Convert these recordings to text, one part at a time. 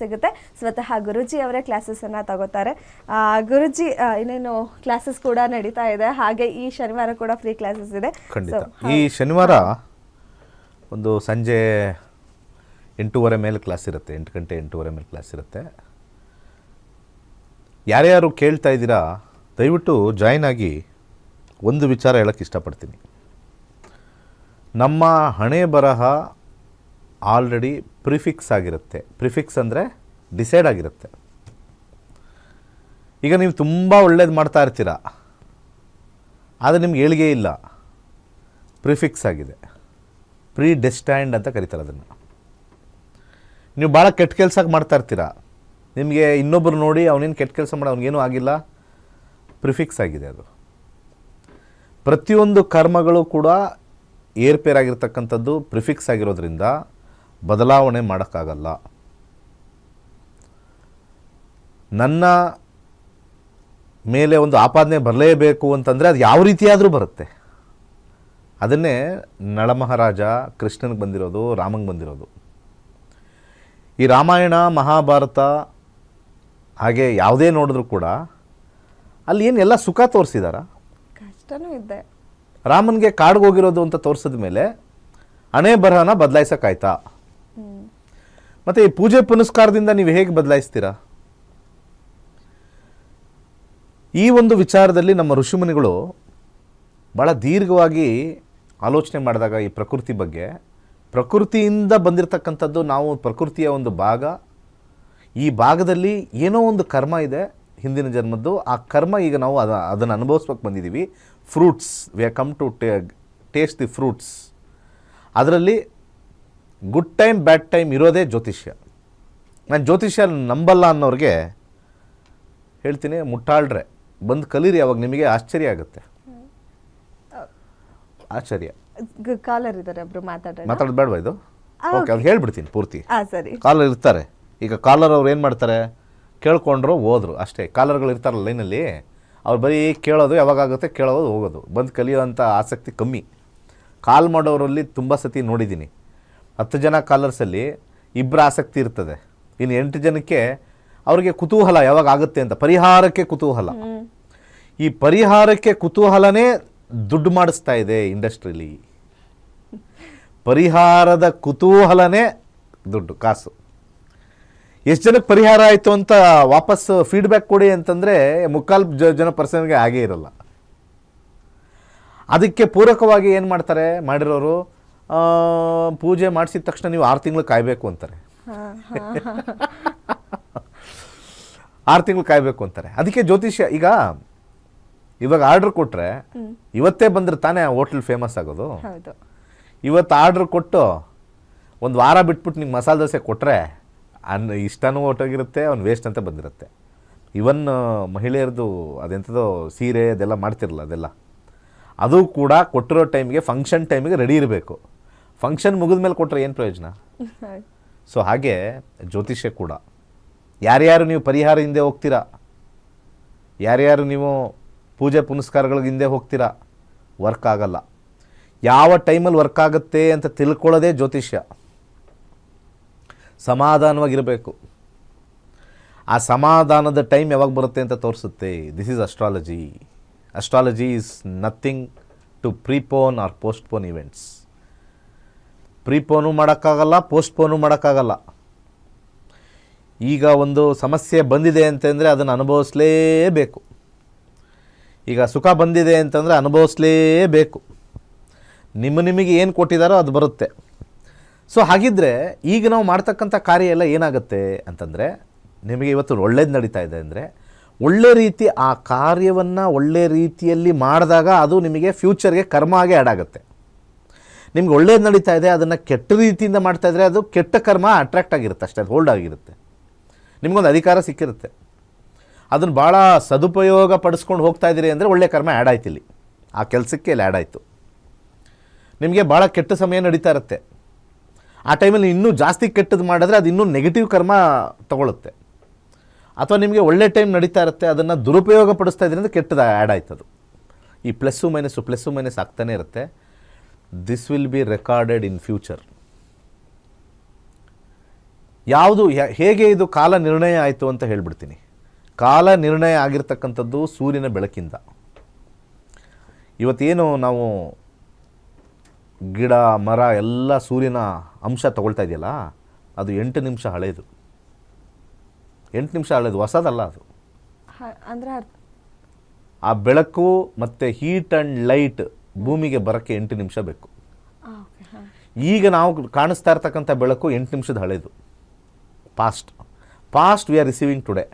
ಸಿಗುತ್ತೆ. ಸ್ವತಃ ಗುರುಜಿ ಅವರೇ ಕ್ಲಾಸಸ್ ಅನ್ನ ತಗೋತಾರೆ. ಗುರುಜಿ ಇನ್ನೇನು ಕ್ಲಾಸಸ್ ಕೂಡ ನಡೀತಾ ಇದೆ. ಹಾಗೆ ಈ ಶನಿವಾರ ಕೂಡ ಫ್ರೀ ಕ್ಲಾಸಸ್ ಇದೆ. ಖಂಡಿತ. ಈ ಶನಿವಾರ ಒಂದು ಸಂಜೆ ಎಂಟೂವರೆ ಮೇಲೆ ಕ್ಲಾಸ್ ಇರುತ್ತೆ. ಎಂಟು ಗಂಟೆ ಎಂಟೂವರೆ ಮೇಲೆ ಕ್ಲಾಸ್ ಇರುತ್ತೆ. ಯಾರ್ಯಾರು ಕೇಳ್ತಾ ಇದ್ದೀರಾ ದಯವಿಟ್ಟು ಜಾಯ್ನ್ ಆಗಿ ಒಂದು ವಿಚಾರ ಹೇಳಕ್ಕೆ ಇಷ್ಟಪಡ್ತೀನಿ. ನಮ್ಮ ಹಣೆ ಬರಹ ಆಲ್ರೆಡಿ ಪ್ರಿಫಿಕ್ಸ್ ಆಗಿರುತ್ತೆ. ಪ್ರಿಫಿಕ್ಸ್ ಅಂದರೆ ಡಿಸೈಡ್ ಆಗಿರುತ್ತೆ. ಈಗ ನೀವು ತುಂಬ ಒಳ್ಳೇದು ಮಾಡ್ತಾ ಇರ್ತೀರ? ಆದರೆ ನಿಮ್ಗೆ ಏಳಿಗೆ ಇಲ್ಲ. ಪ್ರಿಫಿಕ್ಸ್ ಆಗಿದೆ. ಪ್ರೀ ಡೆಸ್ಟೈನ್ಡ್ ಅಂತ ಕರೀತಾರೆ ಅದನ್ನು. ನೀವು ಭಾಳ ಕೆಟ್ಟ ಕೆಲಸ ಮಾಡ್ತಾ ಇರ್ತೀರ? ನಿಮಗೆ ಇನ್ನೊಬ್ಬರು ನೋಡಿ ಅವನೇನು ಕೆಟ್ಟ ಕೆಲಸ ಮಾಡಿ, ಅವ್ನಿಗೇನೂ ಆಗಿಲ್ಲ. ಪ್ರಿಫಿಕ್ಸ್ ಆಗಿದೆ ಅದು. ಪ್ರತಿಯೊಂದು ಕರ್ಮಗಳು ಕೂಡ ಏರ್ಪೇರಾಗಿರ್ತಕ್ಕಂಥದ್ದು ಪ್ರಿಫಿಕ್ಸ್ ಆಗಿರೋದ್ರಿಂದ ಬದಲಾವಣೆ ಮಾಡೋಕ್ಕಾಗಲ್ಲ. ನನ್ನ ಮೇಲೆ ಒಂದು ಆಪಾದನೆ ಬರಲೇಬೇಕು ಅಂತಂದರೆ ಅದು ಯಾವ ರೀತಿಯಾದರೂ ಬರುತ್ತೆ. ಅದನ್ನೇ ನಳಮಹಾರಾಜ ಕೃಷ್ಣನಿಗೆ ಬಂದಿರೋದು ರಾಮಂಗೆ ಬಂದಿರೋದು. ಈ ರಾಮಾಯಣ ಮಹಾಭಾರತ ಹಾಗೆ ಯಾವುದೇ ನೋಡಿದ್ರೂ ಕೂಡ ಅಲ್ಲಿ ಏನು ಎಲ್ಲ ಸುಖ ತೋರಿಸಿದಾರ? ಕಷ್ಟನೂ ಇದೆ. ರಾಮನಿಗೆ ಕಾಡ್ಗೋಗಿರೋದು ಅಂತ ತೋರಿಸಿದ ಮೇಲೆ ಹಣೆ ಬರಹನ ಬದಲಾಯಿಸೋಕ್ಕಾಯ್ತಾ. ಮತ್ತು ಈ ಪೂಜೆ ಪುನಸ್ಕಾರದಿಂದ ನೀವು ಹೇಗೆ ಬದಲಾಯಿಸ್ತೀರಾ? ಈ ಒಂದು ವಿಚಾರದಲ್ಲಿ ನಮ್ಮ ಋಷಿಮುನಿಗಳು ಭಾಳ ದೀರ್ಘವಾಗಿ ಆಲೋಚನೆ ಮಾಡಿದಾಗ ಈ ಪ್ರಕೃತಿ ಬಗ್ಗೆ. ಪ್ರಕೃತಿಯಿಂದ ಬಂದಿರತಕ್ಕಂಥದ್ದು ನಾವು ಪ್ರಕೃತಿಯ ಒಂದು ಭಾಗ. ಈ ಭಾಗದಲ್ಲಿ ಏನೋ ಒಂದು ಕರ್ಮ ಇದೆ ಹಿಂದಿನ ಜನ್ಮದ್ದು. ಆ ಕರ್ಮ ಈಗ ನಾವು ಅದ, ಅದನ್ನು ಅನುಭವಿಸ್ಬೇಕು ಬಂದಿದ್ದೀವಿ. Fruits, we come to, taste the fruits. ಅದರಲ್ಲಿ ಗುಡ್ ಟೈಮ್ ಬ್ಯಾಡ್ ಟೈಮ್ ಇರೋದೇ ಜ್ಯೋತಿಷ್ಯ. ನಾನು ಜ್ಯೋತಿಷ್ಯ ನಂಬಲ್ಲ ಅನ್ನೋರಿಗೆ ಹೇಳ್ತೀನಿ ಮುಟ್ಟಾಳ್ರೆ. ಬಂದು ಕಲೀರಿ ಅವಾಗ ನಿಮಗೆ ಆಶ್ಚರ್ಯ ಆಗುತ್ತೆ. ಆಶ್ಚರ್ಯ. ಕಾಲರ್ ಇದ್ದಾರೆ ಒಬ್ರು ಮಾತಾಡೋಣ ಮಾತಾಡೋದು ಬೇಡವಾ ಇದು? ಓಕೆ ಅವ್ರು ಹೇಳ್ಬಿಡ್ತೀನಿ ಪೂರ್ತಿ. ಆ ಸರಿ. ಕಾಲರ್ ಇರ್ತಾರೆ. ಈಗ ಕಾಲರ್ ಅವ್ರು ಏನು ಮಾಡ್ತಾರೆ? ಕೇಳ್ಕೊಂಡ್ರು ಹೋದ್ರು. ಅಷ್ಟೇ. ಕಾಲರ್ಗಳು ಇರ್ತಾರಲ್ಲ ಲೈನಲ್ಲಿ ಅವ್ರು ಬರೀ ಕೇಳೋದು ಯಾವಾಗಾಗುತ್ತೆ ಕೇಳೋದು ಹೋಗೋದು. ಬಂದು ಕಲಿಯೋವಂಥ ಆಸಕ್ತಿ ಕಮ್ಮಿ. ಕಾಲ್ ಮಾಡೋರಲ್ಲಿ ತುಂಬ ಸತಿ ನೋಡಿದ್ದೀನಿ. ಹತ್ತು ಜನ ಕಾಲರ್ಸಲ್ಲಿ ಇಬ್ಬರ ಆಸಕ್ತಿ ಇರ್ತದೆ. ಇನ್ನು ಎಂಟು ಜನಕ್ಕೆ ಅವರಿಗೆ ಕುತೂಹಲ ಯಾವಾಗ ಆಗುತ್ತೆ ಅಂತ ಪರಿಹಾರಕ್ಕೆ ಕುತೂಹಲ. ಈ ಪರಿಹಾರಕ್ಕೆ ಕುತೂಹಲನೇ ದುಡ್ಡು ಮಾಡಿಸ್ತಾ ಇದೆ ಇಂಡಸ್ಟ್ರಿಲಿ. ಪರಿಹಾರದ ಕುತೂಹಲನೇ ದುಡ್ಡು ಕಾಸು. ಎಷ್ಟು ಜನಕ್ಕೆ ಪರಿಹಾರ ಆಯಿತು ಅಂತ ವಾಪಸ್ ಫೀಡ್ಬ್ಯಾಕ್ ಕೊಡಿ ಅಂತಂದರೆ ಮುಕ್ಕಾಲು ಜ ಜನ ಪರ್ಸನ್ಗೆ ಆಗೇ ಇರಲ್ಲ. ಅದಕ್ಕೆ ಪೂರಕವಾಗಿ ಏನು ಮಾಡ್ತಾರೆ ಮಾಡಿರೋರು ಪೂಜೆ ಮಾಡಿಸಿದ ತಕ್ಷಣ ನೀವು ಆರು ತಿಂಗಳು ಕಾಯಬೇಕು ಅಂತಾರೆ. ಆರು ತಿಂಗಳು ಕಾಯಬೇಕು ಅಂತಾರೆ. ಅದಕ್ಕೆ ಜ್ಯೋತಿಷ್ಯ ಈಗ ಇವಾಗ ಆರ್ಡ್ರ್ ಕೊಟ್ಟರೆ ಇವತ್ತೇ ಬಂದ್ರೆ ತಾನೇ ಹೋಟ್ಲ್ ಫೇಮಸ್ ಆಗೋದು? ಇವತ್ತು ಆರ್ಡ್ರ್ ಕೊಟ್ಟು ಒಂದು ವಾರ ಬಿಟ್ಬಿಟ್ಟು ನಿಮ್ಗೆ ಮಸಾಲೆ ದೋಸೆ ಕೊಟ್ಟರೆ ಅನ್ನ ಇಷ್ಟನೂ ಹೊಟ್ಟೋಗಿರುತ್ತೆ ಅವ್ನು ವೇಸ್ಟ್ ಅಂತ ಬಂದಿರುತ್ತೆ. ಇವನ್ ಮಹಿಳೆಯರದು ಅದೆಂಥದೋ ಸೀರೆ ಅದೆಲ್ಲ ಮಾಡ್ತಿರಲ್ಲ ಅದೆಲ್ಲ. ಅದು ಕೂಡ ಕೊಟ್ಟಿರೋ ಟೈಮಿಗೆ ಫಂಕ್ಷನ್ ಟೈಮಿಗೆ ರೆಡಿ ಇರಬೇಕು. ಫಂಕ್ಷನ್ ಮುಗಿದ ಮೇಲೆ ಕೊಟ್ಟರೆ ಏನು ಪ್ರಯೋಜನ? ಸೊ ಹಾಗೆ ಜ್ಯೋತಿಷ್ಯ ಕೂಡ. ಯಾರ್ಯಾರು ನೀವು ಪರಿಹಾರ ಹಿಂದೆ ಹೋಗ್ತೀರಾ? ಯಾರ್ಯಾರು ನೀವು ಪೂಜೆ ಪುನಸ್ಕಾರಗಳಿಗೆ ಹಿಂದೆ ಹೋಗ್ತೀರಾ? ವರ್ಕ್ ಆಗಲ್ಲ. ಯಾವ ಟೈಮಲ್ಲಿ ವರ್ಕ್ ಆಗುತ್ತೆ ಅಂತ ತಿಳ್ಕೊಳ್ಳೋದೇ ಜ್ಯೋತಿಷ್ಯ. ಸಮಾಧಾನವಾಗಿರಬೇಕು. ಆ ಸಮಾಧಾನದ ಟೈಮ್ ಯಾವಾಗ ಬರುತ್ತೆ ಅಂತ ತೋರಿಸುತ್ತೆ? This is astrology astrology is nothing to prepone or postpone events prepone ಮಾಡೋಕ್ಕಾಗಲ್ಲ, ಪೋಸ್ಟ್ಪೋನು ಮಾಡೋಕ್ಕಾಗಲ್ಲ. ಈಗ ಒಂದು ಸಮಸ್ಯೆ ಬಂದಿದೆ ಅಂತಂದರೆ ಅದನ್ನು ಅನುಭವಿಸಲೇಬೇಕು. ಈಗ ಸುಖ ಬಂದಿದೆ ಅಂತಂದರೆ ಅನುಭವಿಸಲೇಬೇಕು. ನಿಮ್ಮ ನಿಮಗೆ ಏನು ಕೊಟ್ಟಿದ್ದಾರೋ ಅದು ಬರುತ್ತೆ. ಸೊ ಹಾಗಿದ್ದರೆ ಈಗ ನಾವು ಮಾಡ್ತಕ್ಕಂಥ ಕಾರ್ಯ ಎಲ್ಲ ಏನಾಗುತ್ತೆ ಅಂತಂದರೆ, ನಿಮಗೆ ಇವತ್ತು ಒಳ್ಳೇದು ನಡೀತಾ ಇದೆ ಅಂದರೆ, ಒಳ್ಳೆ ರೀತಿ ಆ ಕಾರ್ಯವನ್ನು ಒಳ್ಳೆ ರೀತಿಯಲ್ಲಿ ಮಾಡಿದಾಗ ಅದು ನಿಮಗೆ ಫ್ಯೂಚರ್ಗೆ ಕರ್ಮ ಆಗಿ ಆಡಾಗುತ್ತೆ ನಿಮ್ಗೆ ಒಳ್ಳೇದು ನಡೀತಾ ಇದೆ, ಅದನ್ನು ಕೆಟ್ಟ ರೀತಿಯಿಂದ ಮಾಡ್ತಾ ಇದ್ದರೆ ಅದು ಕೆಟ್ಟ ಕರ್ಮ ಅಟ್ರಾಕ್ಟ್ ಆಗಿರುತ್ತೆ ಅಷ್ಟೇ, ಅದು ಹೋಲ್ಡ್ ಆಗಿರುತ್ತೆ. ನಿಮಗೊಂದು ಅಧಿಕಾರ ಸಿಕ್ಕಿರುತ್ತೆ. ಅದನ್ನು ಭಾಳ ಸದುಪಯೋಗ ಪಡಿಸ್ಕೊಂಡು ಹೋಗ್ತಾ ಇದ್ದೀರಿ ಅಂದರೆ ಒಳ್ಳೆ ಕರ್ಮ ಆ್ಯಡ್ ಆಯ್ತು ಇಲ್ಲಿ ಆ ಕೆಲಸಕ್ಕೆ ಇಲ್ಲಿ ಆ್ಯಡ್ ಆಯಿತು. ನಿಮಗೆ ಭಾಳ ಕೆಟ್ಟ ಸಮಯ ನಡೀತಾ ಇರುತ್ತೆ. ಆ ಟೈಮಲ್ಲಿ ಇನ್ನೂ ಜಾಸ್ತಿ ಕೆಟ್ಟದ್ದು ಮಾಡಿದ್ರೆ ಅದು ಇನ್ನೂ ನೆಗೆಟಿವ್ ಕರ್ಮ ತಗೊಳುತ್ತೆ. ಅಥವಾ ನಿಮಗೆ ಒಳ್ಳೆ ಟೈಮ್ ನಡೀತಾ ಇರುತ್ತೆ, ಅದನ್ನು ದುರುಪಯೋಗ ಪಡಿಸ್ತಾ ಇದ್ರಿಂದ ಅಂದರೆ ಕೆಟ್ಟದ್ದು ಆ್ಯಡ್ ಆಯ್ತದು. ಈ ಪ್ಲಸ್ಸು ಮೈನಸ್ಸು ಪ್ಲಸ್ಸು ಮೈನಸ್ ಆಗ್ತಾನೆ ಇರುತ್ತೆ. This will be recorded in future ಯಾವುದು ಹೇಗೆ ಇದು ಕಾಲ ನಿರ್ಣಯ ಆಯಿತು ಅಂತ ಹೇಳ್ಬಿಡ್ತೀನಿ. ಕಾಲ ನಿರ್ಣಯ ಆಗಿರ್ತಕ್ಕಂಥದ್ದು ಸೂರ್ಯನ ಬೆಳಕಿಂದ. ಇವತ್ತೇನು ನಾವು ಗಿಡ ಮರ ಎಲ್ಲ ಸೂರ್ಯನ ಅಂಶ ತಗೊಳ್ತಾ ಇದೆಯಲ್ಲ ಅದು ಎಂಟು ನಿಮಿಷ ಹಳೆಯದು ಎಂಟು ನಿಮಿಷ ಹಳೇದು ಹೊಸದಲ್ಲ ಅದು. ಅಂದರೆ ಆ ಬೆಳಕು ಮತ್ತು ಹೀಟ್ ಆ್ಯಂಡ್ ಲೈಟ್ ಭೂಮಿಗೆ ಬರೋಕ್ಕೆ ಎಂಟು ನಿಮಿಷ ಬೇಕು. ಈಗ ನಾವು ಕಾಣಿಸ್ತಾ ಇರ್ತಕ್ಕಂಥ ಬೆಳಕು ಎಂಟು ನಿಮಿಷದ ಹಳೇದು. Past past we are receiving today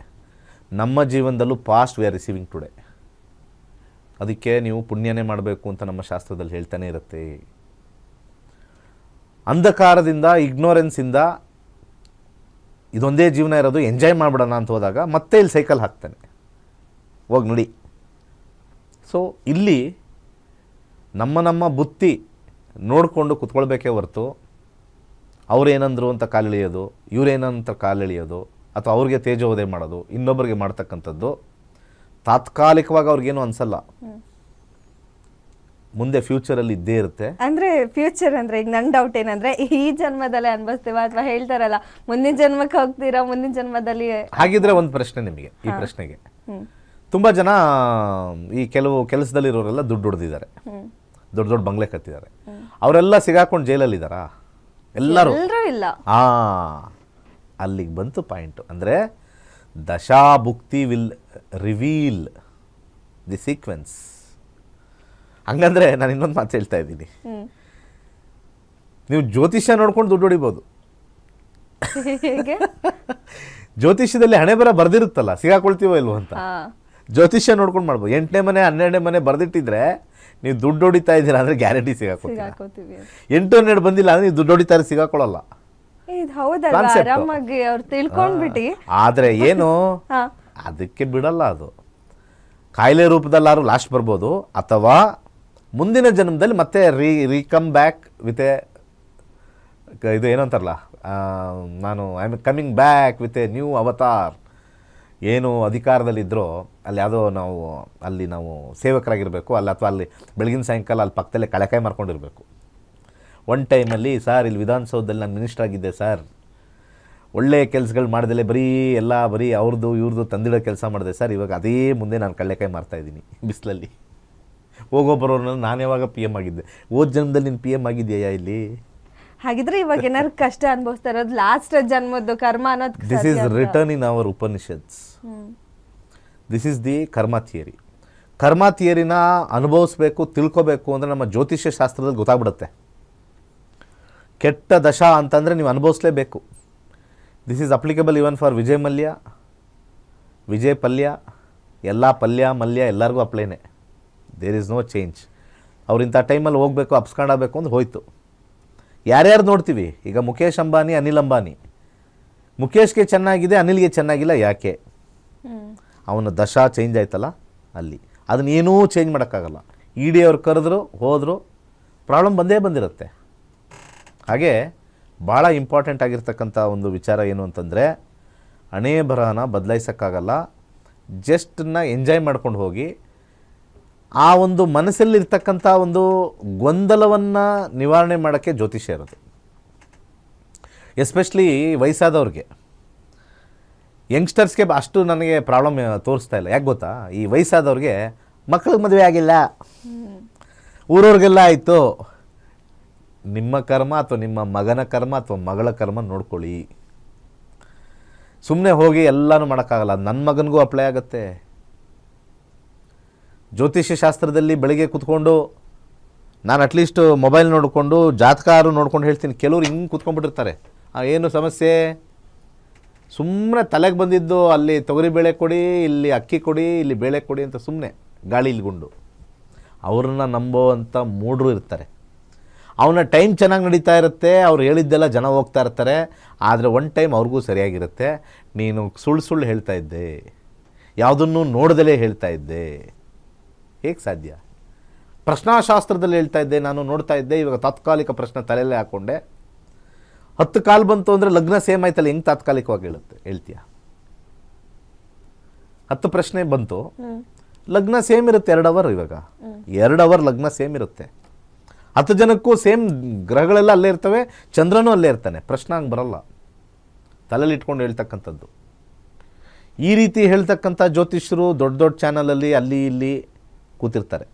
ನಮ್ಮ ಜೀವನದಲ್ಲೂ past we are receiving today ಅದಕ್ಕೆ ನೀವು ಪುಣ್ಯನೇ ಮಾಡಬೇಕು ಅಂತ ನಮ್ಮ ಶಾಸ್ತ್ರದಲ್ಲಿ ಹೇಳ್ತಾನೆ ಇರುತ್ತೆ. ಅಂಧಕಾರದಿಂದ ಇಗ್ನೋರೆನ್ಸಿಂದ ಇದೊಂದೇ ಜೀವನ ಇರೋದು ಎಂಜಾಯ್ ಮಾಡಿಬಿಡೋಣ ಅಂತ ಹೋದಾಗ ಮತ್ತೆ ಇಲ್ಲಿ ಸೈಕಲ್ ಹಾಕ್ತಾನೆ. ಹೋಗಿ ನೋಡಿ. ಸೊ ಇಲ್ಲಿ ನಮ್ಮ ನಮ್ಮ ಬುತ್ತಿ ನೋಡಿಕೊಂಡು ಕುತ್ಕೊಳ್ಬೇಕೇ ಹೊರತು ಅವ್ರೇನಂದ್ರು ಅಂತ ಕಾಲೆಳೆಯೋದು ಇವರೇನಂತ ಕಾಲೆಳೆಯೋದು ಅಥವಾ ಅವ್ರಿಗೆ ತೇಜೋದಯ ಮಾಡೋದು ಇನ್ನೊಬ್ಬರಿಗೆ ಮಾಡ್ತಕ್ಕಂಥದ್ದು ತಾತ್ಕಾಲಿಕವಾಗಿ ಅವ್ರಿಗೇನು ಅನಿಸಲ್ಲ. ಮುಂದೆ ಫ್ಯೂಚರಲ್ಲಿ ಇದ್ದೇ ಇರುತ್ತೆ. ಅಂದ್ರೆ ಫ್ಯೂಚರ್ ಅಂದ್ರೆ ಈಗ ನನ್ ಡೌಟ್ ಏನಂದ್ರೆ ಈ ಜನ್ಮದಲ್ಲೇ ಅನ್ಭವಿಸ್ತೀವ ಅಥವಾ ಹೇಳ್ತಾರಲ್ಲ ಮುಂದಿನ ಜನ್ಮಕ್ಕೆ ಹೋಗ್ತೀರಾ ಮುಂದಿನ ಜನ್ಮದಲ್ಲಿ ಹಾಗಿದ್ರೆ ಒಂದು ಪ್ರಶ್ನೆ ನಿಮಗೆ ಈ ಪ್ರಶ್ನೆಗೆ. ತುಂಬಾ ಜನ ಈ ಕೆಲವು ಕೆಲಸದಲ್ಲಿರೋರೆಲ್ಲ ದುಡ್ಡು ಹೊಡೆದಿದ್ದಾರೆ. ದೊಡ್ಡ ದೊಡ್ಡ ಬಂಗ್ಲೆ ಕತ್ತಿದ್ದಾರೆ ಅವರೆಲ್ಲ ಸಿಗಾಕೊಂಡು ಜೈಲಲ್ಲಿದ್ದಾರಾ? ಎಲ್ಲರೂ? ಇಲ್ಲ. ಆ ಅಲ್ಲಿಗೆ ಬಂತು ಪಾಯಿಂಟು. ಅಂದರೆ ದಶಾಭುಕ್ತಿ ವಿಲ್ ರಿವೀಲ್ ದಿ ಸೀಕ್ವೆನ್ಸ್. ಹಂಗಂದ್ರೆ ನಾನು ಇನ್ನೊಂದು ಮಾತು ಹೇಳ್ತಾ ಇದ್ದೀನಿ. ನೀವು ಜ್ಯೋತಿಷ್ಯ ನೋಡ್ಕೊಂಡು ದುಡ್ಡು ಹೊಡಿಬೋದು. ಜ್ಯೋತಿಷ್ಯದಲ್ಲಿ ಹಣೆ ಬರ ಬರ್ದಿರುತ್ತಲ್ಲ ಸಿಗಾಕೊಳ್ತೀವೋ ಇಲ್ವೋ ಅಂತ? ಜ್ಯೋತಿಷ್ಯ ನೋಡ್ಕೊಂಡು ಮಾಡ್ಬೋದು. ಎಂಟನೇ ಮನೆ ಹನ್ನೆರಡನೇ ಮನೆ ಬರ್ದಿಟ್ಟಿದ್ರೆ ನೀವು ದುಡ್ಡು ಹೊಡಿತಾ ಇದ್ದೀರಾ ಅಂದರೆ ಗ್ಯಾರಂಟಿ ಸಿಗಾಕೋತೀವಿ. ಎಂಟು ಹನ್ನೆರಡು ಬಂದಿಲ್ಲ ಅಂದರೆ ನೀವು ದುಡ್ಡು ಹೊಡಿತಾರೆ ಸಿಗಾಕೊಳ್ಳಲ್ಲ. ಆರಾಮಾಗಿ ಅವ್ರು ತಿಳ್ಕೊಂಡ್ಬಿಟ್ಟು. ಆದರೆ ಏನು? ಅದಕ್ಕೆ ಬಿಡಲ್ಲ ಅದು. ಕಾಯಿಲೆ ರೂಪದಲ್ಲಾರು ಲಾಸ್ಟ್ ಬರ್ಬೋದು? ಅಥವಾ ಮುಂದಿನ ಜನ್ಮದಲ್ಲಿ ಮತ್ತೆ ರೀ ರೀಕಮ್ ಬ್ಯಾಕ್ ವಿತ್ ಎ ಇದು ಏನಂತಾರಲ್ಲ ನಾನು I am coming back with a new avatar ಏನು ಅಧಿಕಾರದಲ್ಲಿದ್ದರೂ ಅಲ್ಲಿ ಯಾವುದೋ ನಾವು ಅಲ್ಲಿ ನಾವು ಸೇವಕರಾಗಿರಬೇಕು ಅಲ್ಲಿ ಅಥವಾ ಅಲ್ಲಿ ಬೆಳಗಿನ ಸಾಯಂಕಾಲ ಅಲ್ಲಿ ಪಕ್ಕದಲ್ಲೇ ಕಳೆಕಾಯಿ ಮಾರ್ಕೊಂಡಿರಬೇಕು. ಒನ್ ಟೈಮಲ್ಲಿ ಸರ್ ಇಲ್ಲಿ ವಿಧಾನಸೌಧದಲ್ಲಿ ನಾನು ಮಿನಿಸ್ಟರ್ ಆಗಿದ್ದೆ ಸರ್. ಒಳ್ಳೆಯ ಕೆಲಸಗಳು ಮಾಡ್ದಲೇ ಬರೀ ಎಲ್ಲ ಬರೀ ಅವ್ರದ್ದು ಇವ್ರದ್ದು ತಂದಿಡೋ ಕೆಲಸ ಮಾಡಿದೆ ಸರ್. ಇವಾಗ ಅದೇ ಮುಂದೆ ನಾನು ಕಳ್ಳೆಕಾಯಿ ಮಾರ್ತಾ ಇದ್ದೀನಿ ಬಿಸಿಲಲ್ಲಿ. ಹೋಗೋ ಬರೋರ್ನ ನಾನು ಯಾವಾಗ ಪಿ ಎಂ ಆಗಿದ್ದೆ? ಓದ್ ಜನ್ಮದಲ್ಲಿ ನೀನು ಪಿ ಎಂ ಆಗಿದೆಯಾ ಇಲ್ಲಿ? ಹಾಗಿದ್ರೆ ಇವಾಗ ಏನಾದ್ರು ಕಷ್ಟ ಅನುಭವಿಸ್ತಾ ಇರೋದು ಲಾಸ್ಟ್ ಜನ್ಮದ್ದು ಕರ್ಮ ಅನ್ನೋದು this is return in our Upanishads this is the karma theory ಕರ್ಮ ಥಿಯರಿನ ಅನುಭವಿಸ್ಬೇಕು, ತಿಳ್ಕೊಬೇಕು ಅಂದರೆ ನಮ್ಮ ಜ್ಯೋತಿಷ್ಯ ಶಾಸ್ತ್ರದಲ್ಲಿ ಗೊತ್ತಾಗ್ಬಿಡುತ್ತೆ. ಕೆಟ್ಟ ದಶಾ ಅಂತಂದರೆ ನೀವು ಅನುಭವಿಸ್ಲೇಬೇಕು. This is applicable even for Vijay Mallya Vijay ಪಲ್ಯ ಎಲ್ಲ ಪಲ್ಯ ಮಲ್ಯ ಎಲ್ಲರಿಗೂ ಅಪ್ಲೈನೇ ದೇರ್ ಈಸ್ ನೋ ಚೇಂಜ್ ಅವ್ರು ಇಂಥ ಟೈಮಲ್ಲಿ ಹೋಗಬೇಕು ಅಪ್ಸ್ಕೊಂಡಾಗಬೇಕು ಅಂದ್ರೆ ಹೋಯ್ತು. ಯಾರ್ಯಾರು ನೋಡ್ತೀವಿ? ಈಗ ಮುಖೇಶ್ ಅಂಬಾನಿ, ಅನಿಲ್ ಅಂಬಾನಿ. ಮುಖೇಶ್ಗೆ ಚೆನ್ನಾಗಿದೆ, ಅನಿಲ್ಗೆ ಚೆನ್ನಾಗಿಲ್ಲ, ಯಾಕೆ? ಅವನ ದಶಾ ಚೇಂಜ್ ಆಯ್ತಲ್ಲ ಅಲ್ಲಿ. ಅದನ್ನ ಏನೂ ಚೇಂಜ್ ಮಾಡೋಕ್ಕಾಗಲ್ಲ. ಇ ಡಿ ಅವ್ರು ಕರೆದ್ರು, ಹೋದರು ಪ್ರಾಬ್ಲಮ್ ಬಂದೇ ಬಂದಿರುತ್ತೆ. ಹಾಗೆ ಭಾಳ ಇಂಪಾರ್ಟೆಂಟ್ ಆಗಿರ್ತಕ್ಕಂಥ ಒಂದು ವಿಚಾರ ಏನು ಅಂತಂದರೆ, ಹಣೆ ಬರಹನ ಬದಲಾಯಿಸೋಕ್ಕಾಗಲ್ಲ. ಜಸ್ಟನ್ನ ಎಂಜಾಯ್ ಮಾಡ್ಕೊಂಡು ಹೋಗಿ, ಆ ಒಂದು ಮನಸ್ಸಲ್ಲಿರ್ತಕ್ಕಂಥ ಒಂದು ಗೊಂದಲವನ್ನು ನಿವಾರಣೆ ಮಾಡೋಕ್ಕೆ ಜ್ಯೋತಿಷ್ಯ ಇರೋದು ಎಸ್ಪೆಷಲಿ ವಯಸ್ಸಾದವ್ರಿಗೆ. ಯಂಗ್ಸ್ಟರ್ಸ್ಗೆ ಅಷ್ಟು ನನಗೆ ಪ್ರಾಬ್ಲಮ್ ತೋರಿಸ್ತಾ ಇಲ್ಲ. ಯಾಕೆ ಗೊತ್ತಾ? ಈ ವಯಸ್ಸಾದವ್ರಿಗೆ ಮಕ್ಳಿಗೆ ಮದುವೆ ಆಗಿಲ್ಲ. ಊರವ್ರಿಗೆಲ್ಲ ಆಯಿತು. ನಿಮ್ಮ ಕರ್ಮ ಅಥವಾ ನಿಮ್ಮ ಮಗನ ಕರ್ಮ ಅಥವಾ ಮಗಳ ಕರ್ಮ ನೋಡ್ಕೊಳ್ಳಿ. ಸುಮ್ಮನೆ ಹೋಗಿ ಎಲ್ಲನೂ ಮಾಡೋಕ್ಕಾಗಲ್ಲ. ನನ್ನ ಮಗನಿಗೂ ಅಪ್ಲೈ ಆಗುತ್ತೆ. ಜ್ಯೋತಿಷ್ಯ ಶಾಸ್ತ್ರದಲ್ಲಿ ಬೆಳಿಗ್ಗೆ ಕೂತ್ಕೊಂಡು, ನಾನು ಅಟ್ಲೀಸ್ಟು ಮೊಬೈಲ್ ನೋಡಿಕೊಂಡು ಜಾತಕಾರು ನೋಡ್ಕೊಂಡು ಹೇಳ್ತೀನಿ. ಕೆಲವ್ರು ಹಿಂಗೆ ಕೂತ್ಕೊಂಡ್ಬಿಟ್ಟಿರ್ತಾರೆ. ಏನು ಸಮಸ್ಯೆ? ಸುಮ್ಮನೆ ತಲೆಗೆ ಬಂದಿದ್ದು ಅಲ್ಲಿ ತೊಗರಿ ಬೇಳೆ ಕೊಡಿ, ಇಲ್ಲಿ ಅಕ್ಕಿ ಕೊಡಿ, ಇಲ್ಲಿ ಬೇಳೆ ಕೊಡಿ ಅಂತ ಸುಮ್ಮನೆ ಗಾಳಿ ಇಲ್ಗುಂಡು. ಅವ್ರನ್ನ ನಂಬೋ ಅಂಥ ಮೂಡ್ರು ಇರ್ತಾರೆ. ಅವನ ಟೈಮ್ ಚೆನ್ನಾಗಿ ನಡೀತಾ ಇರುತ್ತೆ, ಅವ್ರು ಹೇಳಿದ್ದೆಲ್ಲ ಜನ ಹೋಗ್ತಾ ಇರ್ತಾರೆ, ಆದರೆ ಒನ್ ಟೈಮ್ ಅವ್ರಿಗೂ ಸರಿಯಾಗಿರುತ್ತೆ. ನೀನು ಸುಳ್ಳು ಸುಳ್ಳು ಹೇಳ್ತಾ ಇದ್ದೆ, ಯಾವುದನ್ನು ನೋಡ್ದಲೇ ಹೇಳ್ತಾ ಇದ್ದೆ. ಹೇಗೆ ಸಾಧ್ಯ? ಪ್ರಶ್ನಾಶಾಸ್ತ್ರದಲ್ಲಿ ಹೇಳ್ತಾ ಇದ್ದೆ, ನಾನು ನೋಡ್ತಾ ಇದ್ದೆ, ಇವಾಗ ತಾತ್ಕಾಲಿಕ ಪ್ರಶ್ನೆ ತಲೆಯಲ್ಲೇ ಹಾಕ್ಕೊಂಡೆ ಹತ್ತು ಕಾಲು ಬಂತು ಅಂದರೆ ಲಗ್ನ ಸೇಮ್ ಆಯ್ತಲ್ಲ ಹೆಂಗೆ ತಾತ್ಕಾಲಿಕವಾಗಿ ಹೇಳುತ್ತೆ? ಹೇಳ್ತೀಯ? ಹತ್ತು ಪ್ರಶ್ನೆ ಬಂತು. ಲಗ್ನ ಸೇಮ್ ಇರುತ್ತೆ ಎರಡು ಅವರ್ ಇವಾಗ. ಎರಡು ಅವರ್ ಲಗ್ನ ಸೇಮ್ ಇರುತ್ತೆ. ಹತ್ತು ಜನಕ್ಕೂ ಸೇಮ್ ಗ್ರಹಗಳೆಲ್ಲ ಅಲ್ಲೇ ಇರ್ತವೆ ಚಂದ್ರನೂ ಅಲ್ಲೇ ಇರ್ತಾನೆ. ಪ್ರಶ್ನೆ ಹಂಗೆ ಬರಲ್ಲ. ತಲೆಯಲ್ಲಿ ಇಟ್ಕೊಂಡು ಹೇಳ್ತಕ್ಕಂಥದ್ದು. ಈ ರೀತಿ ಹೇಳ್ತಕ್ಕಂಥ ಜ್ಯೋತಿಷ್ಯರು ದೊಡ್ಡ ದೊಡ್ಡ ಚಾನಲಲ್ಲಿ ಅಲ್ಲಿ ಇಲ್ಲಿ ಕೂತಿರ್ತಾರೆ.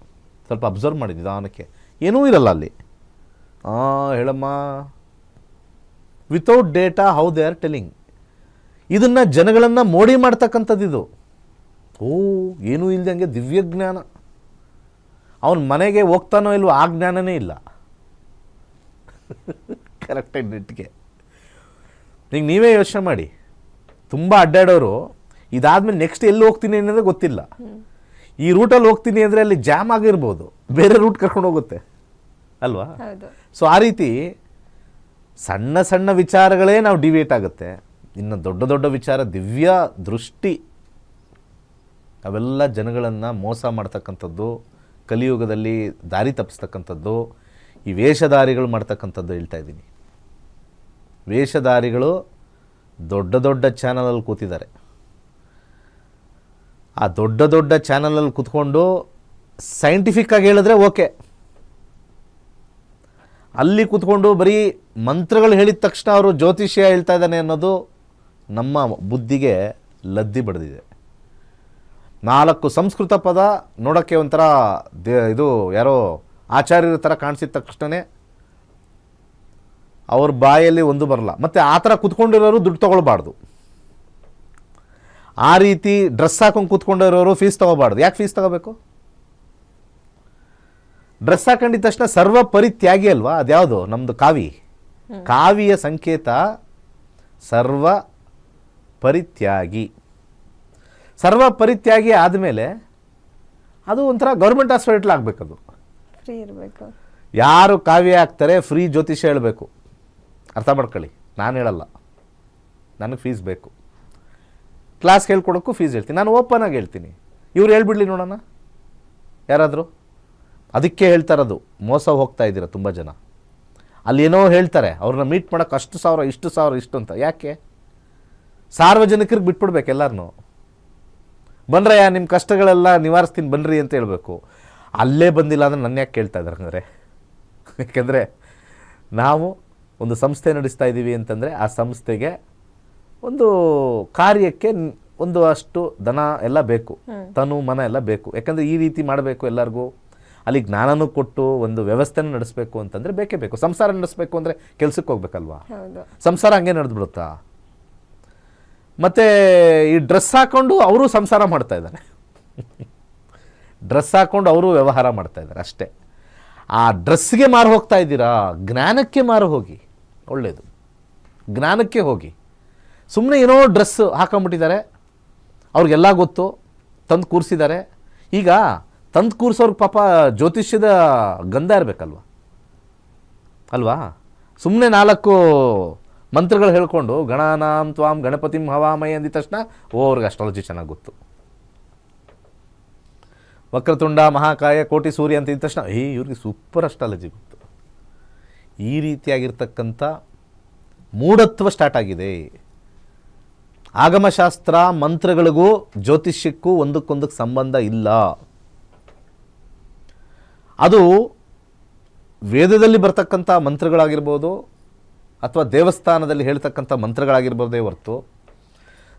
ಸ್ವಲ್ಪ ಅಬ್ಸರ್ವ್ ಮಾಡಿ ನಿಧಾನಕ್ಕೆ. ಏನೂ ಇರಲ್ಲ ಅಲ್ಲಿ. ಹಾಂ ಹೇಳಮ್ಮ. Without data how they are telling ಇದನ್ನು ಜನಗಳನ್ನು ಮೋಡಿ ಮಾಡ್ತಕ್ಕಂಥದ್ದು ಇದು. ಓ ಏನೂ ಇಲ್ದಂಗೆ ದಿವ್ಯ ಜ್ಞಾನ. ಅವನ ಮನೆಗೆ ಹೋಗ್ತಾನೋ ಇಲ್ವೋ ಆ ಜ್ಞಾನನೇ ಇಲ್ಲ. ಕರೆಕ್ಟಾಗಿ ನೆಟ್ಗೆ ಈಗ ನೀವೇ ಯೋಚನೆ ಮಾಡಿ. ತುಂಬ ಅಡ್ಡಾಡೋರು ಇದಾದ್ಮೇಲೆ ನೆಕ್ಸ್ಟ್ ಎಲ್ಲಿ ಹೋಗ್ತೀನಿ ಅನ್ನೋದೇ ಗೊತ್ತಿಲ್ಲ. ಈ ರೂಟಲ್ಲಿ ಹೋಗ್ತೀನಿ ಅಂದರೆ ಅಲ್ಲಿ ಜಾಮ್ ಆಗಿರ್ಬೋದು. ಬೇರೆ ರೂಟ್ ಕರ್ಕೊಂಡು ಹೋಗುತ್ತೆ. ಅಲ್ವಾ? ಸೊ ಆ ರೀತಿ ಸಣ್ಣ ಸಣ್ಣ ವಿಚಾರಗಳೇ ನಾವು ಡಿವೇಟ್ ಆಗುತ್ತೆ. ಇನ್ನು ದೊಡ್ಡ ದೊಡ್ಡ ವಿಚಾರ, ದಿವ್ಯ ದೃಷ್ಟಿ. ಅವೆಲ್ಲ ಜನಗಳನ್ನು ಮೋಸ ಮಾಡ್ತಕ್ಕಂಥದ್ದು, ಕಲಿಯುಗದಲ್ಲಿ ದಾರಿ ತಪ್ಪಿಸ್ತಕ್ಕಂಥದ್ದು, ಈ ವೇಷಧಾರಿಗಳು ಮಾಡ್ತಕ್ಕಂಥದ್ದು ಹೇಳ್ತಾ ಇದ್ದೀನಿ. ವೇಷಧಾರಿಗಳು ದೊಡ್ಡ ದೊಡ್ಡ ಚಾನಲಲ್ಲಿ ಕೂತಿದ್ದಾರೆ. ಆ ದೊಡ್ಡ ದೊಡ್ಡ ಚಾನಲಲ್ಲಿ ಕೂತ್ಕೊಂಡು ಸೈಂಟಿಫಿಕ್ ಆಗಿ ಹೇಳಿದ್ರೆ ಓಕೆ. ಅಲ್ಲಿ ಕೂತ್ಕೊಂಡು ಬರೀ ಮಂತ್ರಗಳು ಹೇಳಿದ ತಕ್ಷಣ ಅವರು ಜ್ಯೋತಿಷ್ಯ ಹೇಳ್ತಾ ಇದ್ದಾನೆ ಅನ್ನೋದು ನಮ್ಮ ಬುದ್ಧಿಗೆ ಲದ್ದಿ ಬಡ್ದಿದೆ. ನಾಲ್ಕು ಸಂಸ್ಕೃತ ಪದ ನೋಡೋಕ್ಕೆ ಒಂಥರ ದೇ ಇದು ಯಾರೋ ಆಚಾರ್ಯರ ಥರ ಕಾಣಿಸಿದ ತಕ್ಷಣವೇ ಅವ್ರ ಬಾಯಲ್ಲಿ ಒಂದು ಬರಲ್ಲ. ಮತ್ತು ಆ ಥರ ಕೂತ್ಕೊಂಡಿರೋರು ದುಡ್ಡು ತೊಗೊಳ್ಬಾರ್ದು. ಆ ರೀತಿ ಡ್ರೆಸ್ ಹಾಕೊಂಡು ಕೂತ್ಕೊಂಡಿರೋರು ಫೀಸ್ ತೊಗೋಬಾರ್ದು ಯಾಕೆ ಫೀಸ್ ತಗೋಬೇಕು? ಡ್ರೆಸ್ ಹಾಕೊಂಡಿದ ತಕ್ಷಣ ಸರ್ವ ಪರಿತ್ಯಾಗಿ ಅಲ್ವಾ? ಅದ್ಯಾವುದು? ನಮ್ದು ಕಾವಿ. ಕಾವಿಯ ಸಂಕೇತ ಸರ್ವ ಪರಿತ್ಯಾಗಿ ಸರ್ವ ಪರಿತ್ಯಾಗಿ ಆದಮೇಲೆ ಅದು ಒಂಥರ ಗೌರ್ಮೆಂಟ್ ಹಾಸ್ಪಿಟಲ್ ಆಗಬೇಕದು. ಫ್ರೀ ಇರಬೇಕು. ಯಾರು ಕಾವ್ಯ ಹಾಕ್ತಾರೆ ಫ್ರೀ ಜ್ಯೋತಿಷ್ಯ ಹೇಳಬೇಕು. ಅರ್ಥ ಮಾಡ್ಕೊಳ್ಳಿ. ನಾನು ಹೇಳಲ್ಲ. ನನಗೆ ಫೀಸ್ ಬೇಕು. ಕ್ಲಾಸ್ ಹೇಳ್ಕೊಡೋಕ್ಕೂ ಫೀಸ್ ಹೇಳ್ತೀನಿ. ನಾನು ಓಪನ್ ಆಗಿ ಹೇಳ್ತೀನಿ. ಇವ್ರು ಹೇಳ್ಬಿಡ್ಲಿ ನೋಡೋಣ. ಯಾರಾದರೂ? ಅದಕ್ಕೆ ಹೇಳ್ತಾರೆ ಇರೋದು ಮೋಸ ಹೋಗ್ತಾ ಇದ್ದೀರ ತುಂಬ ಜನ. ಅಲ್ಲಿ ಏನೋ ಹೇಳ್ತಾರೆ ಅವ್ರನ್ನ ಮೀಟ್ ಮಾಡೋಕೆ ಅಷ್ಟು ಸಾವಿರ ಇಷ್ಟು ಸಾವಿರ ಇಷ್ಟು ಅಂತ. ಯಾಕೆ? ಸಾರ್ವಜನಿಕರಿಗೆ ಬಿಟ್ಬಿಡ್ಬೇಕು ಎಲ್ಲರನ್ನೂ ಬಂದ್ರಯ್ಯ ನಿಮ್ಮ ಕಷ್ಟಗಳೆಲ್ಲ ನಿವಾರಿಸ್ತೀನಿ ಬನ್ರಿ ಅಂತ ಹೇಳಬೇಕು. ಅಲ್ಲೇ ಬಂದಿಲ್ಲ ಅಂದರೆ ನನ್ನ ಯಾಕೆ ಕೇಳ್ತಾ ಇದ್ದಾರೆ ಅಂದರೆ ಯಾಕೆಂದರೆ ನಾವು ಒಂದು ಸಂಸ್ಥೆ ನಡೆಸ್ತಾ ಇದ್ದೀವಿ ಅಂತಂದರೆ ಆ ಸಂಸ್ಥೆಗೆ ಒಂದು ಕಾರ್ಯಕ್ಕೆ ಒಂದು ಅಷ್ಟು ದನ ಎಲ್ಲ ಬೇಕು. ತನು ಮನ ಎಲ್ಲ ಬೇಕು. ಯಾಕಂದರೆ ಈ ರೀತಿ ಮಾಡಬೇಕು ಎಲ್ಲರಿಗೂ. ಅಲ್ಲಿ ಜ್ಞಾನನೂ ಕೊಟ್ಟು ಒಂದು ವ್ಯವಸ್ಥೆನ ನಡೆಸಬೇಕು ಅಂತಂದರೆ ಬೇಕೇ ಬೇಕು. ಸಂಸಾರ ನಡೆಸಬೇಕು ಅಂದರೆ ಕೆಲಸಕ್ಕೆ ಹೋಗ್ಬೇಕಲ್ವಾ? ಸಂಸಾರ ಹಂಗೆ ನಡೆದು ಬಿಡುತ್ತಾ ಮತ್ತು ಈ ಡ್ರೆಸ್ ಹಾಕೊಂಡು ಅವರು ಸಂಸಾರ ಮಾಡ್ತಾ ಇದ್ದಾರೆ. ಡ್ರೆಸ್ ಹಾಕೊಂಡು ಅವರು ವ್ಯವಹಾರ ಮಾಡ್ತಾ ಇದ್ದಾರೆ ಅಷ್ಟೇ. ಆ ಡ್ರೆಸ್ಗೆ ಮಾರು ಹೋಗ್ತಾ ಇದ್ದೀರಾ? ಜ್ಞಾನಕ್ಕೆ ಮಾರು ಹೋಗಿ. ಒಳ್ಳೆಯದು ಜ್ಞಾನಕ್ಕೆ ಹೋಗಿ. ಸುಮ್ಮನೆ ಏನೋ ಡ್ರೆಸ್ ಹಾಕೊಂಬಿಟ್ಟಿದ್ದಾರೆ ಅವ್ರಿಗೆಲ್ಲ ಗೊತ್ತು. ತಂದು ಕೂರಿಸಿದ್ದಾರೆ. ಈಗ ತಂದು ಕೂರಿಸೋರ್ಗೆ ಪಾಪ ಜ್ಯೋತಿಷ್ಯದ ಗಂಧ ಇರಬೇಕಲ್ವ? ಅಲ್ವಾ? ಸುಮ್ಮನೆ ನಾಲ್ಕು ಮಂತ್ರಗಳು ಹೇಳ್ಕೊಂಡು, ಗಣಾನಾಂ ತ್ವಾಂ ಗಣಪತಿಂ ಹವಾಮಯ ಅಂದಿದ ತಕ್ಷಣ ಓ ಅವ್ರಿಗೆ ಅಸ್ಟ್ರಾಲಜಿ ಚೆನ್ನಾಗಿ ಗೊತ್ತು. ವಕ್ರತುಂಡ, ಮಹಾಕಾಯ, ಕೋಟಿ ಸೂರ್ಯ ಅಂತ ಇದ್ದ ತಕ್ಷಣ, ಏ, ಇವ್ರಿಗೆ ಸೂಪರ್ ಅಸ್ಟ್ರಾಲಜಿ ಗೊತ್ತು. ಈ ರೀತಿಯಾಗಿರ್ತಕ್ಕಂಥ ಮೂಢತ್ವ ಸ್ಟಾರ್ಟ್ ಆಗಿದೆ. ಆಗಮಶಾಸ್ತ್ರ ಮಂತ್ರಗಳಿಗೂ ಜ್ಯೋತಿಷ್ಯಕ್ಕೂ ಒಂದಕ್ಕೊಂದಕ್ಕೆ ಸಂಬಂಧ ಇಲ್ಲ. ಅದು ವೇದದಲ್ಲಿ ಬರ್ತಕ್ಕಂಥ ಮಂತ್ರಗಳಾಗಿರ್ಬೋದು ಅಥವಾ ದೇವಸ್ಥಾನದಲ್ಲಿ ಹೇಳ್ತಕ್ಕಂಥ ಮಂತ್ರಗಳಾಗಿರ್ಬೋದೇ ಹೊರತು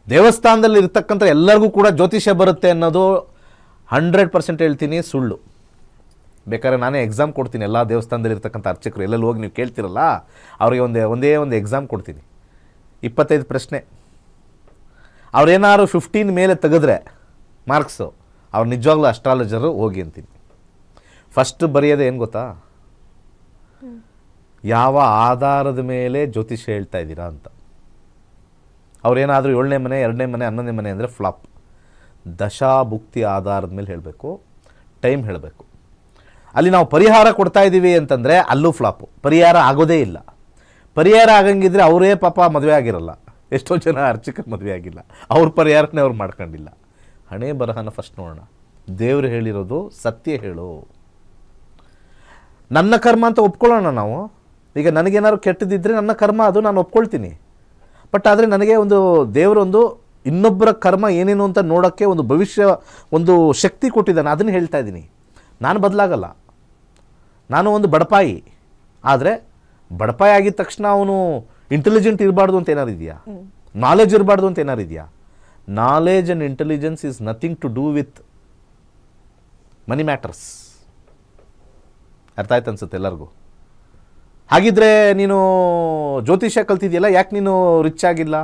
ದೇವಸ್ಥಾನದಲ್ಲಿ ಇರ್ತಕ್ಕಂಥ ಎಲ್ಲರಿಗೂ ಕೂಡ ಜ್ಯೋತಿಷ್ಯ ಬರುತ್ತೆ ಅನ್ನೋದು ಹಂಡ್ರೆಡ್ ಪರ್ಸೆಂಟ್ ಹೇಳ್ತೀನಿ ಸುಳ್ಳು. ಬೇಕಾದ್ರೆ ನಾನೇ ಎಕ್ಸಾಮ್ ಕೊಡ್ತೀನಿ. ಎಲ್ಲ ದೇವಸ್ಥಾನದಲ್ಲಿ ಇರ್ತಕ್ಕಂಥ ಅರ್ಚಕರು ಎಲ್ಲೆಲ್ಲಿ ಹೋಗಿ ನೀವು ಕೇಳ್ತಿರಲ್ಲ, ಅವರಿಗೆ ಒಂದೇ ಒಂದೇ ಒಂದು ಎಕ್ಸಾಮ್ ಕೊಡ್ತೀನಿ. ಇಪ್ಪತ್ತೈದು ಪ್ರಶ್ನೆ. ಅವ್ರೇನಾದ್ರು ಫಿಫ್ಟೀನ್ ಮೇಲೆ ತೆಗೆದ್ರೆ ಮಾರ್ಕ್ಸು ಅವ್ರು ನಿಜವಾಗ್ಲೂ ಅಸ್ಟ್ರಾಲಜರು ಹೋಗಿ ಅಂತೀನಿ. ಫಸ್ಟ್ ಬರೆಯೋದು ಏನು ಗೊತ್ತಾ? ಯಾವ ಆಧಾರದ ಮೇಲೆ ಜ್ಯೋತಿಷ್ಯ ಹೇಳ್ತಾ ಇದ್ದೀರಾ ಅಂತ. ಅವ್ರೇನಾದರೂ ಏಳನೇ ಮನೆ ಎರಡನೇ ಮನೆ ಹನ್ನೊಂದನೇ ಮನೆ ಅಂದರೆ ಫ್ಲಾಪ್. ದಶಾಭುಕ್ತಿ ಆಧಾರದ ಮೇಲೆ ಹೇಳಬೇಕು ಟೈಮ್ ಹೇಳಬೇಕು. ಅಲ್ಲಿ ನಾವು ಪರಿಹಾರ ಕೊಡ್ತಾ ಇದ್ದೀವಿ ಅಂತಂದರೆ ಅಲ್ಲೂ ಫ್ಲಾಪು. ಪರಿಹಾರ ಆಗೋದೇ ಇಲ್ಲ. ಪರಿಹಾರ ಆಗಂಗಿದ್ರೆ ಅವರೇ ಪಾಪ ಮದುವೆ ಆಗಿರಲ್ಲ. ಎಷ್ಟೋ ಜನ ಅರ್ಚಕರು ಮದುವೆ ಆಗಿಲ್ಲ. ಅವ್ರ ಪರಿಹಾರನೇ ಅವ್ರು ಮಾಡ್ಕೊಂಡಿಲ್ಲ. ಹಣೆ ಬರಹನ ಫಸ್ಟ್ ನೋಡೋಣ. ದೇವರು ಹೇಳಿರೋದು ಸತ್ಯ ಹೇಳು. ನನ್ನ ಕರ್ಮ ಅಂತ ಒಪ್ಕೊಳ್ಳೋಣ ನಾವು? ಈಗ ನನಗೇನಾದ್ರು ಕೆಟ್ಟದಿದ್ದರೆ ನನ್ನ ಕರ್ಮ ಅದು ನಾನು ಒಪ್ಕೊಳ್ತೀನಿ. ಬಟ್ ಆದರೆ ನನಗೆ ಒಂದು ದೇವರೊಂದು ಇನ್ನೊಬ್ಬರ ಕರ್ಮ ಏನೇನು ಅಂತ ನೋಡೋಕ್ಕೆ ಒಂದು ಭವಿಷ್ಯ ಒಂದು ಶಕ್ತಿ ಕೊಟ್ಟಿದ್ದಾನೆ ಅದನ್ನು ಹೇಳ್ತಾ ಇದ್ದೀನಿ. ನಾನು ಬದಲಾಗಲ್ಲ. ನಾನು ಒಂದು ಬಡಪಾಯಿ. ಆದರೆ ಬಡಪಾಯಿ ಆಗಿದ ತಕ್ಷಣ ಅವನು ಇಂಟೆಲಿಜೆಂಟ್ ಇರಬಾರ್ದು ಅಂತ ಏನಾರು ಇದೆಯಾ? ನಾಲೆಜ್ ಇರಬಾರ್ದು ಅಂತ ಏನಾರು ಇದೆಯಾ? Knowledge and intelligence is nothing to do with money matters ಅರ್ಥ ಆಯ್ತು ಅನ್ಸುತ್ತೆ ಎಲ್ಲರಿಗೂ. ಹಾಗಿದ್ರೆ ನೀನು ಜ್ಯೋತಿಷ್ಯ ಕಲ್ತಿದ್ಯಲ್ಲ ಯಾಕೆ ನೀನು ರಿಚ್ ಆಗಿಲ್ಲ?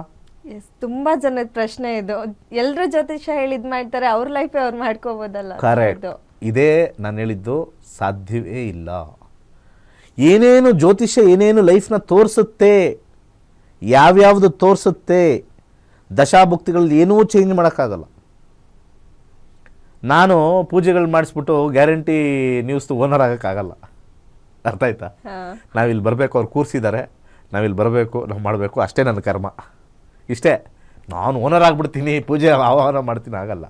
ಎಸ್ ತುಂಬಾ ಜನದ ಪ್ರಶ್ನೆ ಇದು. ಎಲ್ಲರೂ ಜ್ಯೋತಿಷ್ಯ ಹೇಳಿದ್ ಮಾಡ್ತಾರೆ ಅವ್ರ ಲೈಫ್ ಅವ್ರು ಮಾಡ್ಕೋಬೋದಲ್ಲ. ಕರೆಕ್ಟ್ ಇದು. ನಾನು ಹೇಳಿದ್ದು ಸಾಧ್ಯವೇ ಇಲ್ಲ. ಏನೇನು ಜ್ಯೋತಿಷ್ಯ ಏನೇನು ಲೈಫ್ನ ತೋರಿಸುತ್ತೆ ಯಾವ್ಯಾವುದು ತೋರಿಸುತ್ತೆ ದಶಾಭುಕ್ತಿಗಳಲ್ಲಿ ಏನೂ ಚೇಂಜ್ ಮಾಡೋಕ್ಕಾಗಲ್ಲ. ನಾನು ಪೂಜೆಗಳು ಮಾಡಿಸ್ಬಿಟ್ಟು ಗ್ಯಾರಂಟಿ ನ್ಯೂಸ್ದು ಓನರ್ ಆಗೋಕ್ಕಾಗಲ್ಲ. ಅರ್ಥ ಆಯ್ತಾ? ನಾವಿಲ್ಲಿ ಬರಬೇಕು ಅವ್ರು ಕೂರಿಸಿದ್ದಾರೆ ನಾವಿಲ್ಲಿ ಬರಬೇಕು ನಾವು ಮಾಡಬೇಕು. ಅಷ್ಟೇ ನನ್ನ ಕರ್ಮ. ಇಷ್ಟೇ. ನಾನು ಓನರ್ ಆಗಿಬಿಡ್ತೀನಿ ಪೂಜೆ ಆಹ್ವಾನ ಮಾಡ್ತೀನಿ ಆಗಲ್ಲ.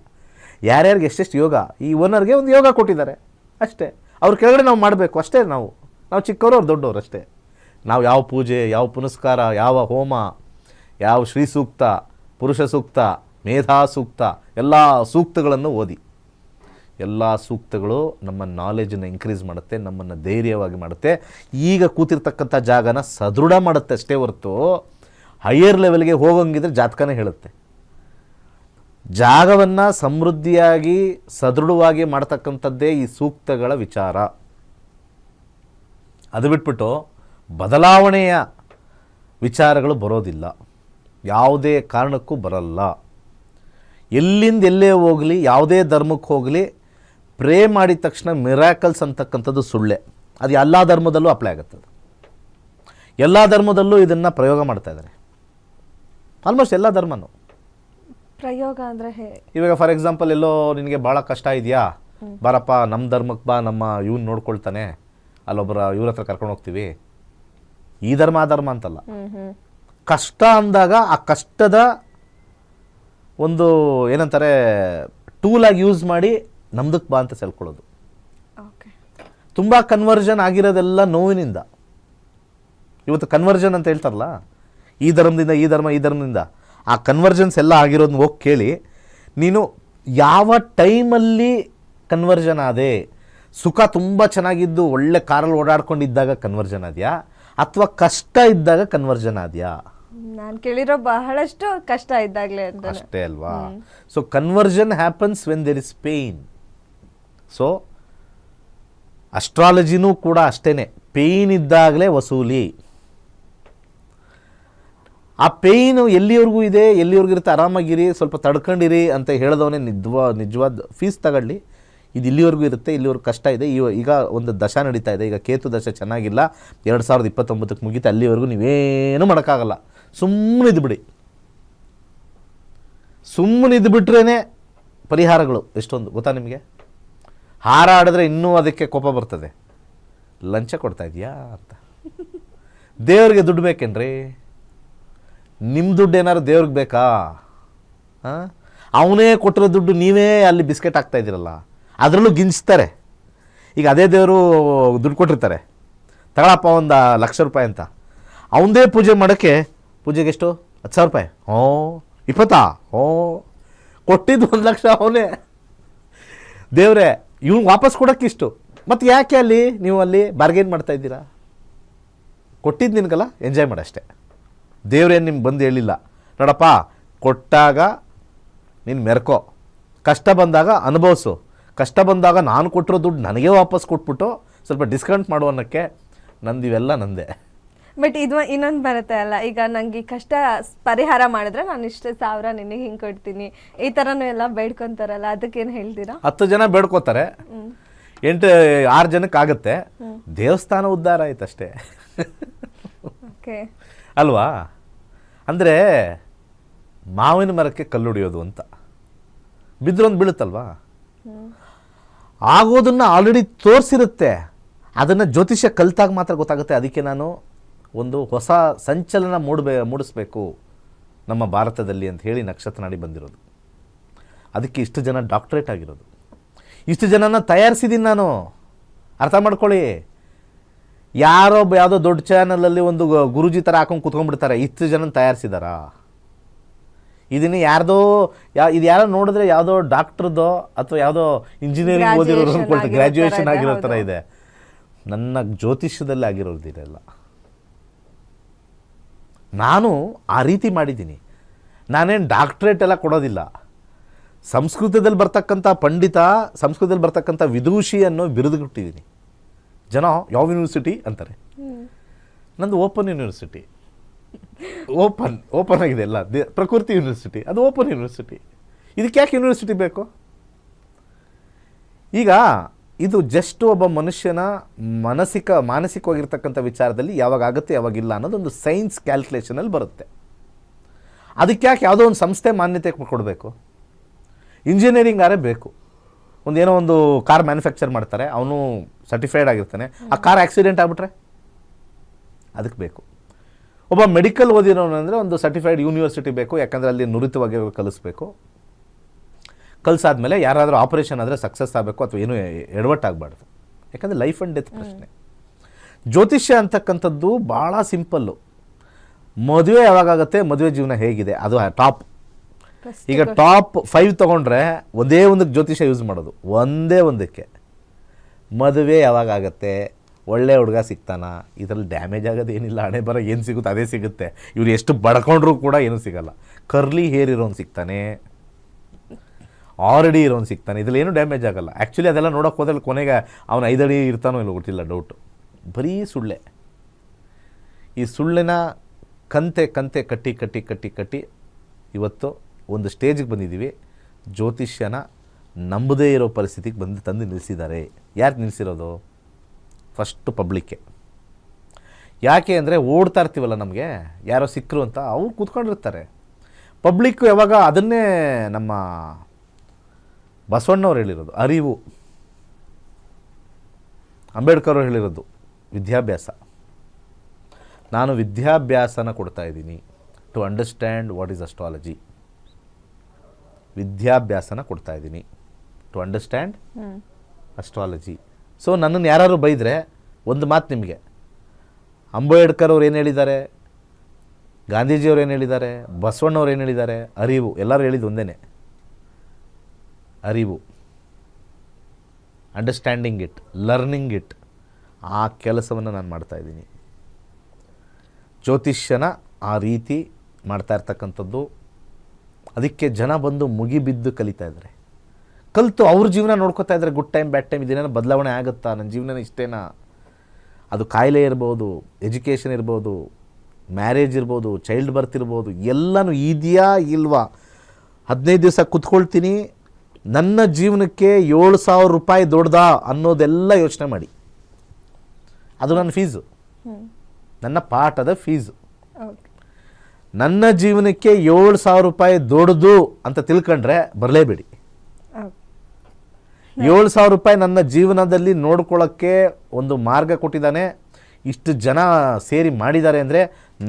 ಯಾರ್ಯಾರಿಗೆ ಎಷ್ಟೆಷ್ಟು ಯೋಗ ಈ ಓನರ್ಗೆ ಒಂದು ಯೋಗ ಕೊಟ್ಟಿದ್ದಾರೆ. ಅಷ್ಟೇ. ಅವ್ರ ಕೆಳಗಡೆ ನಾವು ಮಾಡಬೇಕು ಅಷ್ಟೇ ನಾವು. ನಾವು ಚಿಕ್ಕವರು ಅವ್ರು ದೊಡ್ಡವರು ಅಷ್ಟೇ. ನಾವು ಯಾವ ಪೂಜೆ ಯಾವ ಪುನಸ್ಕಾರ ಯಾವ ಹೋಮ ಯಾವ ಶ್ರೀ ಸೂಕ್ತ ಪುರುಷ ಸೂಕ್ತ ಮೇಧಾ ಸೂಕ್ತ ಎಲ್ಲ ಸೂಕ್ತಗಳನ್ನು ಓದಿ. ಎಲ್ಲ ಸೂಕ್ತಗಳು ನಮ್ಮ ನಾಲೆಜನ್ನು ಇನ್ಕ್ರೀಸ್ ಮಾಡುತ್ತೆ, ನಮ್ಮನ್ನು ಧೈರ್ಯವಾಗಿ ಮಾಡುತ್ತೆ. ಈಗ ಕೂತಿರ್ತಕ್ಕಂಥ ಜಾಗನ ಸದೃಢ ಮಾಡುತ್ತೆ ಅಷ್ಟೇ ಹೊರತು ಹೈಯರ್ ಲೆವೆಲ್ಗೆ ಹೋಗಂಗಿದ್ರೆ ಜಾತಕನೇ ಹೇಳುತ್ತೆ. ಜಾಗವನ್ನು ಸಮೃದ್ಧಿಯಾಗಿ, ಸದೃಢವಾಗಿ ಮಾಡ್ತಕ್ಕಂಥದ್ದೇ ಈ ಸೂಕ್ತಗಳ ವಿಚಾರ. ಅದು ಬಿಟ್ಬಿಟ್ಟು ಬದಲಾವಣೆಯ ವಿಚಾರಗಳು ಬರೋದಿಲ್ಲ. ಯಾವುದೇ ಕಾರಣಕ್ಕೂ ಬರಲ್ಲ. ಎಲ್ಲಿಂದ ಎಲ್ಲೇ ಹೋಗಲಿ, ಯಾವುದೇ ಧರ್ಮಕ್ಕೆ ಹೋಗಲಿ ಪ್ರೇ ಮಾಡಿದ ತಕ್ಷಣ ಮಿರಾಕಲ್ಸ್ ಅಂತಕ್ಕಂಥದ್ದು ಸುಳ್ಳೆ. ಅದು ಎಲ್ಲ ಧರ್ಮದಲ್ಲೂ ಅಪ್ಲೈ ಆಗುತ್ತೆ ಅದು. ಎಲ್ಲ ಧರ್ಮದಲ್ಲೂ ಇದನ್ನು ಪ್ರಯೋಗ ಮಾಡ್ತಾ ಇದ್ದಾರೆ. ಆಲ್ಮೋಸ್ಟ್ ಎಲ್ಲ ಧರ್ಮನೂ. ಪ್ರಯೋಗ ಅಂದರೆ ಇವಾಗ ಫಾರ್ ಎಕ್ಸಾಂಪಲ್ ಎಲ್ಲೋ ನಿನಗೆ ಭಾಳ ಕಷ್ಟ ಇದೆಯಾ? ಬಾರಪ್ಪ ನಮ್ಮ ಧರ್ಮಕ್ಕೆ ಬಾ ನಮ್ಮ ಇವನು ನೋಡ್ಕೊಳ್ತಾನೆ. ಅಲ್ಲೊಬ್ಬರ ಇವ್ರ ಹತ್ರ ಕರ್ಕೊಂಡು ಹೋಗ್ತೀವಿ. ಈ ಧರ್ಮ ಆ ಧರ್ಮ ಅಂತಲ್ಲ. ಕಷ್ಟ ಅಂದಾಗ ಆ ಕಷ್ಟದ ಒಂದು ಏನಂತಾರೆ ಟೂಲಾಗಿ ಯೂಸ್ ಮಾಡಿ ನಮ್ದಕ್ಕೆ ಬಾ ಅಂತ ಸೆಳ್ಕೊಳ್ಳೋದು ಓಕೆ ತುಂಬ ಕನ್ವರ್ಷನ್ ಆಗಿರೋದೆಲ್ಲ ನೋವಿನಿಂದ. ಇವತ್ತು ಕನ್ವರ್ಜನ್ ಅಂತ ಹೇಳ್ತಾರಲ್ಲ ಈ ಧರ್ಮದಿಂದ ಈ ಧರ್ಮ ಈ ಧರ್ಮದಿಂದ. ಆ ಕನ್ವರ್ಜನ್ಸ್ ಎಲ್ಲ ಆಗಿರೋದನ್ನ ಹೋಗಿ ಕೇಳಿ ನೀನು ಯಾವ ಟೈಮಲ್ಲಿ ಕನ್ವರ್ಜನ್ ಆದೆ ಸುಖ ತುಂಬ ಚೆನ್ನಾಗಿದ್ದು ಒಳ್ಳೆ ಕಾರಲ್ಲಿ ಓಡಾಡ್ಕೊಂಡಿದ್ದಾಗ ಕನ್ವರ್ಜನ್ ಆದ್ಯಾ ಅಥವಾ ಕಷ್ಟ ಇದ್ದಾಗ ಕನ್ವರ್ಜನ್ ಆದ್ಯಾ? ನಾನು ಕೇಳಿರೋ ಬಹಳಷ್ಟು ಕಷ್ಟ ಇದ್ದಾಗಲೇ ಅಷ್ಟೇ ಅಲ್ವಾ? So conversion happens when there is pain so ಅಸ್ಟ್ರಾಲಜಿನೂ ಕೂಡ ಅಷ್ಟೇ ಪೇಯ್ನ್ ಇದ್ದಾಗಲೇ ವಸೂಲಿ. ಆ ಪೇಯ್ನು ಎಲ್ಲಿವರೆಗೂ ಇದೆ? ಎಲ್ಲಿವರೆಗೂ ಇರುತ್ತೆ ಆರಾಮಾಗಿರಿ, ಸ್ವಲ್ಪ ತಡ್ಕೊಂಡಿರಿ ಅಂತ ಹೇಳಿದವನೇ ನಿಜವಾ ನಿಜವಾದ ಫೀಸ್ ತಗೊಳ್ಳಿ. ಇದು ಇಲ್ಲಿವರೆಗೂ ಇರುತ್ತೆ, ಇಲ್ಲಿವರೆಗೂ ಕಷ್ಟ ಇದೆ. ಈಗ ಒಂದು ದಶ ನಡೀತಾ ಇದೆ. ಈಗ ಕೇತು ದಶ ಚೆನ್ನಾಗಿಲ್ಲ. ಎರಡು ಸಾವಿರದ ಇಪ್ಪತ್ತೊಂಬತ್ತಕ್ಕೆ ಮುಗೀತು. ಅಲ್ಲಿವರೆಗೂ ನೀವೇನು ಮಾಡೋಕ್ಕಾಗಲ್ಲ. ಸುಮ್ಮನೆ ಇದ್ಬಿಡಿ. ಸುಮ್ಮನೆ ಇದ್ಬಿಟ್ರೇ ಪರಿಹಾರಗಳು ಎಷ್ಟೊಂದು ಗೊತ್ತಾ ನಿಮಗೆ? ಹಾರಾಡಿದ್ರೆ ಇನ್ನೂ ಅದಕ್ಕೆ ಕೋಪ ಬರ್ತದೆ. ಲಂಚ ಕೊಡ್ತಾ ಇದೆಯಾ ಅಂತ. ದೇವ್ರಿಗೆ ದುಡ್ಡು ಬೇಕೇನ್ರಿ? ನಿಮ್ಮ ದುಡ್ಡು ಏನಾದ್ರು ದೇವ್ರಿಗೆ ಬೇಕಾ? ಹಾಂ ಅವನೇ ಕೊಟ್ಟಿರೋ ದುಡ್ಡು ನೀವೇ ಅಲ್ಲಿ ಬಿಸ್ಕೆಟ್ ಹಾಕ್ತಾ ಇದ್ದೀರಲ್ಲ, ಅದರಲ್ಲೂ ಗಿಂಚ್ತಾರೆ. ಈಗ ಅದೇ ದೇವರು ದುಡ್ಡು ಕೊಟ್ಟಿರ್ತಾರೆ. ತಗೊಳಪ್ಪ ಒಂದು ಲಕ್ಷ ರೂಪಾಯಿ ಅಂತ. ಅವನದೇ ಪೂಜೆ ಮಾಡೋಕ್ಕೆ ಪೂಜೆಗೆ ಎಷ್ಟು? ಹತ್ತು ಸಾವಿರ ರೂಪಾಯಿ. ಹ್ಞೂ ಇಪ್ಪತ್ತಾ? ಹ್ಞೂ ಕೊಟ್ಟಿದ್ದು ಒಂದು ಲಕ್ಷ ಅವನೇ. ದೇವ್ರೆ ಇವ್ನು ವಾಪಸ್ ಕೊಡೋಕ್ಕೆ ಇಷ್ಟು. ಮತ್ತು ಯಾಕೆ ಅಲ್ಲಿ ನೀವು ಅಲ್ಲಿ ಬಾರ್ಗೇನ್ ಮಾಡ್ತಾ ಇದ್ದೀರಾ? ಕೊಟ್ಟಿದ್ದು ನಿನಗಲ್ಲ ಎಂಜಾಯ್ ಮಾಡಷ್ಟೆ. ದೇವ್ರೇನು ನಿಮ್ಗೆ ಬಂದು ಹೇಳಿಲ್ಲ. ನೋಡಪ್ಪ, ಕೊಟ್ಟಾಗ ನೀನು ಮೆರ್ಕೋ. ಕಷ್ಟ ಬಂದಾಗ ಅನುಭವಿಸು. ಕಷ್ಟ ಬಂದಾಗ ನಾನು ಕೊಟ್ಟಿರೋ ದುಡ್ಡು ನನಗೆ ವಾಪಸ್ ಕೊಟ್ಬಿಟ್ಟು ಸ್ವಲ್ಪ ಡಿಸ್ಕೌಂಟ್ ಮಾಡು ಅನ್ನೋಕ್ಕೆ ನಂದು ಇವೆಲ್ಲ ನಂದೆ. ಬಟ್ ಇದು ಇನ್ನೊಂದು ಬರುತ್ತೆ ಅಲ್ಲ. ಈಗ ನಂಗೆ ಈ ಕಷ್ಟ ಪರಿಹಾರ ಮಾಡಿದ್ರೆ ನಾನು ಇಷ್ಟೇ ಸಾವಿರ ನಿನಗೆ ಹಿಂಗೆ ಕೊಡ್ತೀನಿ. ಈ ಥರನೂ ಎಲ್ಲ ಬೇಡ್ಕೊಂತಾರಲ್ಲ ಅದಕ್ಕೇನು ಹೇಳ್ತೀರಾ? ಹತ್ತು ಜನ ಬೇಡ್ಕೋತಾರೆ. ಎಂಟು ಆರು ಜನಕ್ಕೆ ಆಗುತ್ತೆ. ದೇವಸ್ಥಾನ ಉದ್ಧಾರ ಆಯ್ತು ಅಷ್ಟೇ. ಓಕೆ ಅಲ್ವಾ? ಅಂದರೆ ಮಾವಿನ ಮರಕ್ಕೆ ಕಲ್ಲುಡಿಯೋದು ಅಂತ. ಬಿದ್ರೊಂದು ಬೀಳುತ್ತಲ್ವಾ? ಆಗೋದನ್ನು ಆಲ್ರೆಡಿ ತೋರಿಸಿರುತ್ತೆ. ಅದನ್ನು ಜ್ಯೋತಿಷ್ಯ ಕಲಿತಾಗ ಮಾತ್ರ ಗೊತ್ತಾಗುತ್ತೆ. ಅದಕ್ಕೆ ನಾನು ಒಂದು ಹೊಸ ಸಂಚಲನ ಮೂಡಬೇ ಮೂಡಿಸ್ಬೇಕು ನಮ್ಮ ಭಾರತದಲ್ಲಿ ಅಂತ ಹೇಳಿ ನಕ್ಷತ್ರ ನಾಡಿ ಬಂದಿರೋದು. ಅದಕ್ಕೆ ಇಷ್ಟು ಜನ ಡಾಕ್ಟ್ರೇಟ್ ಆಗಿರೋದು. ಇಷ್ಟು ಜನನ ತಯಾರಿಸಿದ್ದೀನಿ ನಾನು. ಅರ್ಥ ಮಾಡ್ಕೊಳ್ಳಿ. ಯಾರೋ ಯಾವುದೋ ದೊಡ್ಡ ಚಾನಲಲ್ಲಿ ಒಂದು ಗುರುಜಿ ಥರ ಹಾಕೊಂಡು ಕುತ್ಕೊಂಡ್ಬಿಡ್ತಾರೆ. ಇಷ್ಟು ಜನ ತಯಾರಿಸಿದಾರಾ? ಇದನ್ನು ಯಾರ್ದೋ ಯಾ ಇದು ಯಾರೋ ನೋಡಿದ್ರೆ ಯಾವುದೋ ಡಾಕ್ಟ್ರದ್ದೋ ಅಥವಾ ಯಾವುದೋ ಇಂಜಿನಿಯರಿಂಗ್ ಓದಿರೋರು ಗ್ರ್ಯಾಜುಯೇಷನ್ ಆಗಿರೋ ಥರ ಇದೆ. ನನ್ನ ಜ್ಯೋತಿಷ್ಯದಲ್ಲಿ ಆಗಿರೋದಿರಲ್ಲ ನಾನು ಆ ರೀತಿ ಮಾಡಿದ್ದೀನಿ. ನಾನೇನು ಡಾಕ್ಟ್ರೇಟ್ ಎಲ್ಲ ಕೊಡೋದಿಲ್ಲ. ಸಂಸ್ಕೃತದಲ್ಲಿ ಬರ್ತಕ್ಕಂಥ ಪಂಡಿತ, ಸಂಸ್ಕೃತದಲ್ಲಿ ಬರ್ತಕ್ಕಂಥ ವಿದೂಷಿ ಅನ್ನೋ ಬಿರುದು ಕೊಟ್ಟಿದ್ದೀನಿ ಜನ, ಯಾವ ಯೂನಿವರ್ಸಿಟಿ ಅಂತಾರೆ. ನಂದು ಓಪನ್ ಯೂನಿವರ್ಸಿಟಿ ಓಪನ್ ಓಪನ್ ಆಗಿದೆ ಎಲ್ಲ. ಪ್ರಕೃತಿ ಯೂನಿವರ್ಸಿಟಿ ಅದು ಓಪನ್ ಯೂನಿವರ್ಸಿಟಿ ಇದಕ್ಕೆ ಯಾಕೆ ಯೂನಿವರ್ಸಿಟಿ ಬೇಕು? ಈಗ ಇದು ಜಸ್ಟ್ ಒಬ್ಬ ಮನುಷ್ಯನ ಮಾನಸಿಕ ಮಾನಸಿಕವಾಗಿರ್ತಕ್ಕಂಥ ವಿಚಾರದಲ್ಲಿ ಯಾವಾಗ ಆಗುತ್ತೆ ಯಾವಾಗಿಲ್ಲ ಅನ್ನೋದೊಂದು ಸೈನ್ಸ್ ಕ್ಯಾಲ್ಕುಲೇಷನಲ್ಲಿ ಬರುತ್ತೆ. ಅದಕ್ಕೆ ಯಾಕೆ ಯಾವುದೋ ಒಂದು ಸಂಸ್ಥೆ ಮಾನ್ಯತೆ ಕೊಡಬೇಕು? ಇಂಜಿನಿಯರಿಂಗ್ ಆರೇ ಬೇಕು. ಒಂದು ಏನೋ ಒಂದು ಕಾರ್ ಮ್ಯಾನುಫ್ಯಾಕ್ಚರ್ ಮಾಡ್ತಾರೆ ಅವನು ಸರ್ಟಿಫೈಡ್ ಆಗಿರ್ತಾನೆ. ಆ ಕಾರ್ ಆಕ್ಸಿಡೆಂಟ್ ಆಗ್ಬಿಟ್ರೆ? ಅದಕ್ಕೆ ಬೇಕು. ಒಬ್ಬ ಮೆಡಿಕಲ್ ಓದಿರೋನು ಅಂದರೆ ಒಂದು ಸರ್ಟಿಫೈಡ್ ಯೂನಿವರ್ಸಿಟಿ ಬೇಕು ಯಾಕಂದರೆ ಅಲ್ಲಿ ನುರಿತವಾಗಿ ಕಲಿಸ್ಬೇಕು. ಕಲಿಸಾದ್ಮೇಲೆ ಯಾರಾದರೂ ಆಪರೇಷನ್ ಆದರೆ ಸಕ್ಸಸ್ ಆಗಬೇಕು ಅಥವಾ ಏನೂ ಎಡವಟ್ಟಾಗಬಾರ್ದು. ಯಾಕಂದರೆ ಲೈಫ್ ಆ್ಯಂಡ್ ಡೆತ್ ಪ್ರಶ್ನೆ. ಜ್ಯೋತಿಷ್ಯ ಅಂತಕ್ಕಂಥದ್ದು ಭಾಳ ಸಿಂಪಲ್ಲು ಮದುವೆ ಯಾವಾಗಾಗುತ್ತೆ ಮದುವೆ ಜೀವನ ಹೇಗಿದೆ ಅದು ಟಾಪ್ ಈಗ ಟಾಪ್ ಫೈವ್ ತೊಗೊಂಡ್ರೆ ಒಂದೇ ಒಂದಕ್ಕೆ ಜ್ಯೋತಿಷ್ಯ ಯೂಸ್ ಮಾಡೋದು ಒಂದೇ ಒಂದಕ್ಕೆ. ಮದುವೆ ಯಾವಾಗ ಆಗುತ್ತೆ ಒಳ್ಳೆ ಹುಡುಗ ಸಿಗ್ತಾನ ಇದರಲ್ಲಿ ಡ್ಯಾಮೇಜ್ ಆಗೋದು ಏನಿಲ್ಲ ಹಣೆ ಬರ ಏನು ಸಿಗುತ್ತೆ ಅದೇ ಸಿಗುತ್ತೆ. ಇವ್ರು ಎಷ್ಟು ಬಡ್ಕೊಂಡ್ರೂ ಕೂಡ ಏನೂ ಸಿಗಲ್ಲ. ಕರ್ಲಿ ಹೇರ್ ಇರೋನು ಸಿಗ್ತಾನೆ. ಆಲ್ರೆಡಿ ಇರೋನು ಸಿಗ್ತಾನೆ. ಇದರಲ್ಲಿ ಏನೂ ಡ್ಯಾಮೇಜ್ ಆಗಲ್ಲ. ಆ್ಯಕ್ಚುಲಿ ಅದೆಲ್ಲ ನೋಡೋಕೆ ಹೋದ್ರೆ ಕೊನೆಗೆ ಅವನು ಐದಡಿ ಇರ್ತಾನೋ ಇಲ್ಲ ಗೊತ್ತಿಲ್ಲ ಡೌಟು ಬರೀ ಸುಳ್ಳೆ. ಈ ಸುಳ್ಳಿನ ಕಂತೆ ಕಂತೆ ಕಟ್ಟಿ ಕಟ್ಟಿ ಕಟ್ಟಿ ಕಟ್ಟಿ ಇವತ್ತು ಒಂದು ಸ್ಟೇಜಿಗೆ ಬಂದಿದ್ದೀವಿ ಜ್ಯೋತಿಷ್ಯನ ನಂಬದೇ ಇರೋ ಪರಿಸ್ಥಿತಿಗೆ ಬಂದು ತಂದು ನಿಲ್ಲಿಸಿದ್ದಾರೆ. ಯಾರು ನಿಲ್ಲಿಸಿರೋದು ಫಸ್ಟು ಪಬ್ಲಿಕ್ಕೆ ಯಾಕೆ ಅಂದರೆ ಓಡ್ತಾ ಇರ್ತೀವಲ್ಲ ನಮಗೆ, ಯಾರೋ ಸಿಕ್ಕರು ಅಂತ ಅವ್ರು ಕೂತ್ಕೊಂಡಿರ್ತಾರೆ. ಪಬ್ಲಿಕ್ಕು ಯಾವಾಗ ಅದನ್ನೇ ನಮ್ಮ ಬಸವಣ್ಣವ್ರು ಹೇಳಿರೋದು, ಅರಿವು. ಅಂಬೇಡ್ಕರ್ ಅವರು ಹೇಳಿರೋದು, ವಿದ್ಯಾಭ್ಯಾಸ. ನಾನು ವಿದ್ಯಾಭ್ಯಾಸನ ಕೊಡ್ತಾ ಇದ್ದೀನಿ to understand what is astrology ವಿದ್ಯಾಭ್ಯಾಸನ ಕೊಡ್ತಾ ಇದ್ದೀನಿ ಟು ಅಂಡರ್ಸ್ಟ್ಯಾಂಡ್ ಅಸ್ಟ್ರಾಲಜಿ ಸೊ ನನ್ನನ್ನು ಯಾರಾದ್ರು ಬೈದರೆ, ಒಂದು ಮಾತು ನಿಮಗೆ. ಅಂಬೇಡ್ಕರ್ ಅವ್ರು ಏನು ಹೇಳಿದ್ದಾರೆ? ಗಾಂಧೀಜಿಯವ್ರು ಏನು ಹೇಳಿದ್ದಾರೆ? ಬಸವಣ್ಣವ್ರು ಏನು ಹೇಳಿದ್ದಾರೆ? ಅರಿವು. ಎಲ್ಲರೂ ಹೇಳಿದ್ದು ಒಂದೇ ಅರಿವು. ಅಂಡರ್ಸ್ಟ್ಯಾಂಡಿಂಗ್ ಇಟ್ ಲರ್ನಿಂಗ್ ಇಟ್ ಆ ಕೆಲಸವನ್ನು ನಾನು ಮಾಡ್ತಾ ಇದ್ದೀನಿ. ಜ್ಯೋತಿಷ್ಯನ ಆ ರೀತಿ ಮಾಡ್ತಾ ಇರ್ತಕ್ಕಂಥದ್ದು, ಅದಕ್ಕೆ ಜನ ಬಂದು ಮುಗಿಬಿದ್ದು ಕಲಿತಾ ಇದ್ದಾರೆ ಕಲಿತು ಅವ್ರ ಜೀವನ ನೋಡ್ಕೋತಾ ಇದ್ದಾರೆ ಗುಡ್ ಟೈಮ್ ಬ್ಯಾಡ್ ಟೈಮ್ ಇದೇನೋ ಬದಲಾವಣೆ ಆಗುತ್ತಾ? ನನ್ನ ಜೀವನ ಇಷ್ಟೇನಾ? ಅದು ಕಾಯಿಲೆ ಇರ್ಬೋದು ಎಜುಕೇಷನ್ ಇರ್ಬೋದು ಮ್ಯಾರೇಜ್ ಇರ್ಬೋದು ಚೈಲ್ಡ್ ಬರ್ತ್ ಇರ್ಬೋದು, ಎಲ್ಲನೂ ಇದೆಯಾ ಇಲ್ವಾ? ಹದಿನೈದು ದಿವಸ ಕುತ್ಕೊಳ್ತೀನಿ ನನ್ನ ಜೀವನಕ್ಕೆ ಏಳು ಸಾವಿರ ರೂಪಾಯಿ ದೊಡ್ಡದ ಅನ್ನೋದೆಲ್ಲ ಯೋಚನೆ ಮಾಡಿ. ಅದು ನನ್ನ ಫೀಸು. ನನ್ನ ಪಾಠದ ಫೀಸು. ನನ್ನ ಜೀವನಕ್ಕೆ ಏಳು ಸಾವಿರ ರೂಪಾಯಿ ದೊಡ್ಡದು ಅಂತ ತಿಳ್ಕೊಂಡ್ರೆ ಬರಲೇಬೇಡಿ. ಏಳು ಸಾವಿರ ರೂಪಾಯಿ ನನ್ನ ಜೀವನದಲ್ಲಿ ನೋಡ್ಕೊಳ್ಳೋಕ್ಕೆ ಒಂದು ಮಾರ್ಗ ಕೊಟ್ಟಿದ್ದಾನೆ. ಇಷ್ಟು ಜನ ಸೇರಿ ಮಾಡಿದ್ದಾರೆ ಅಂದರೆ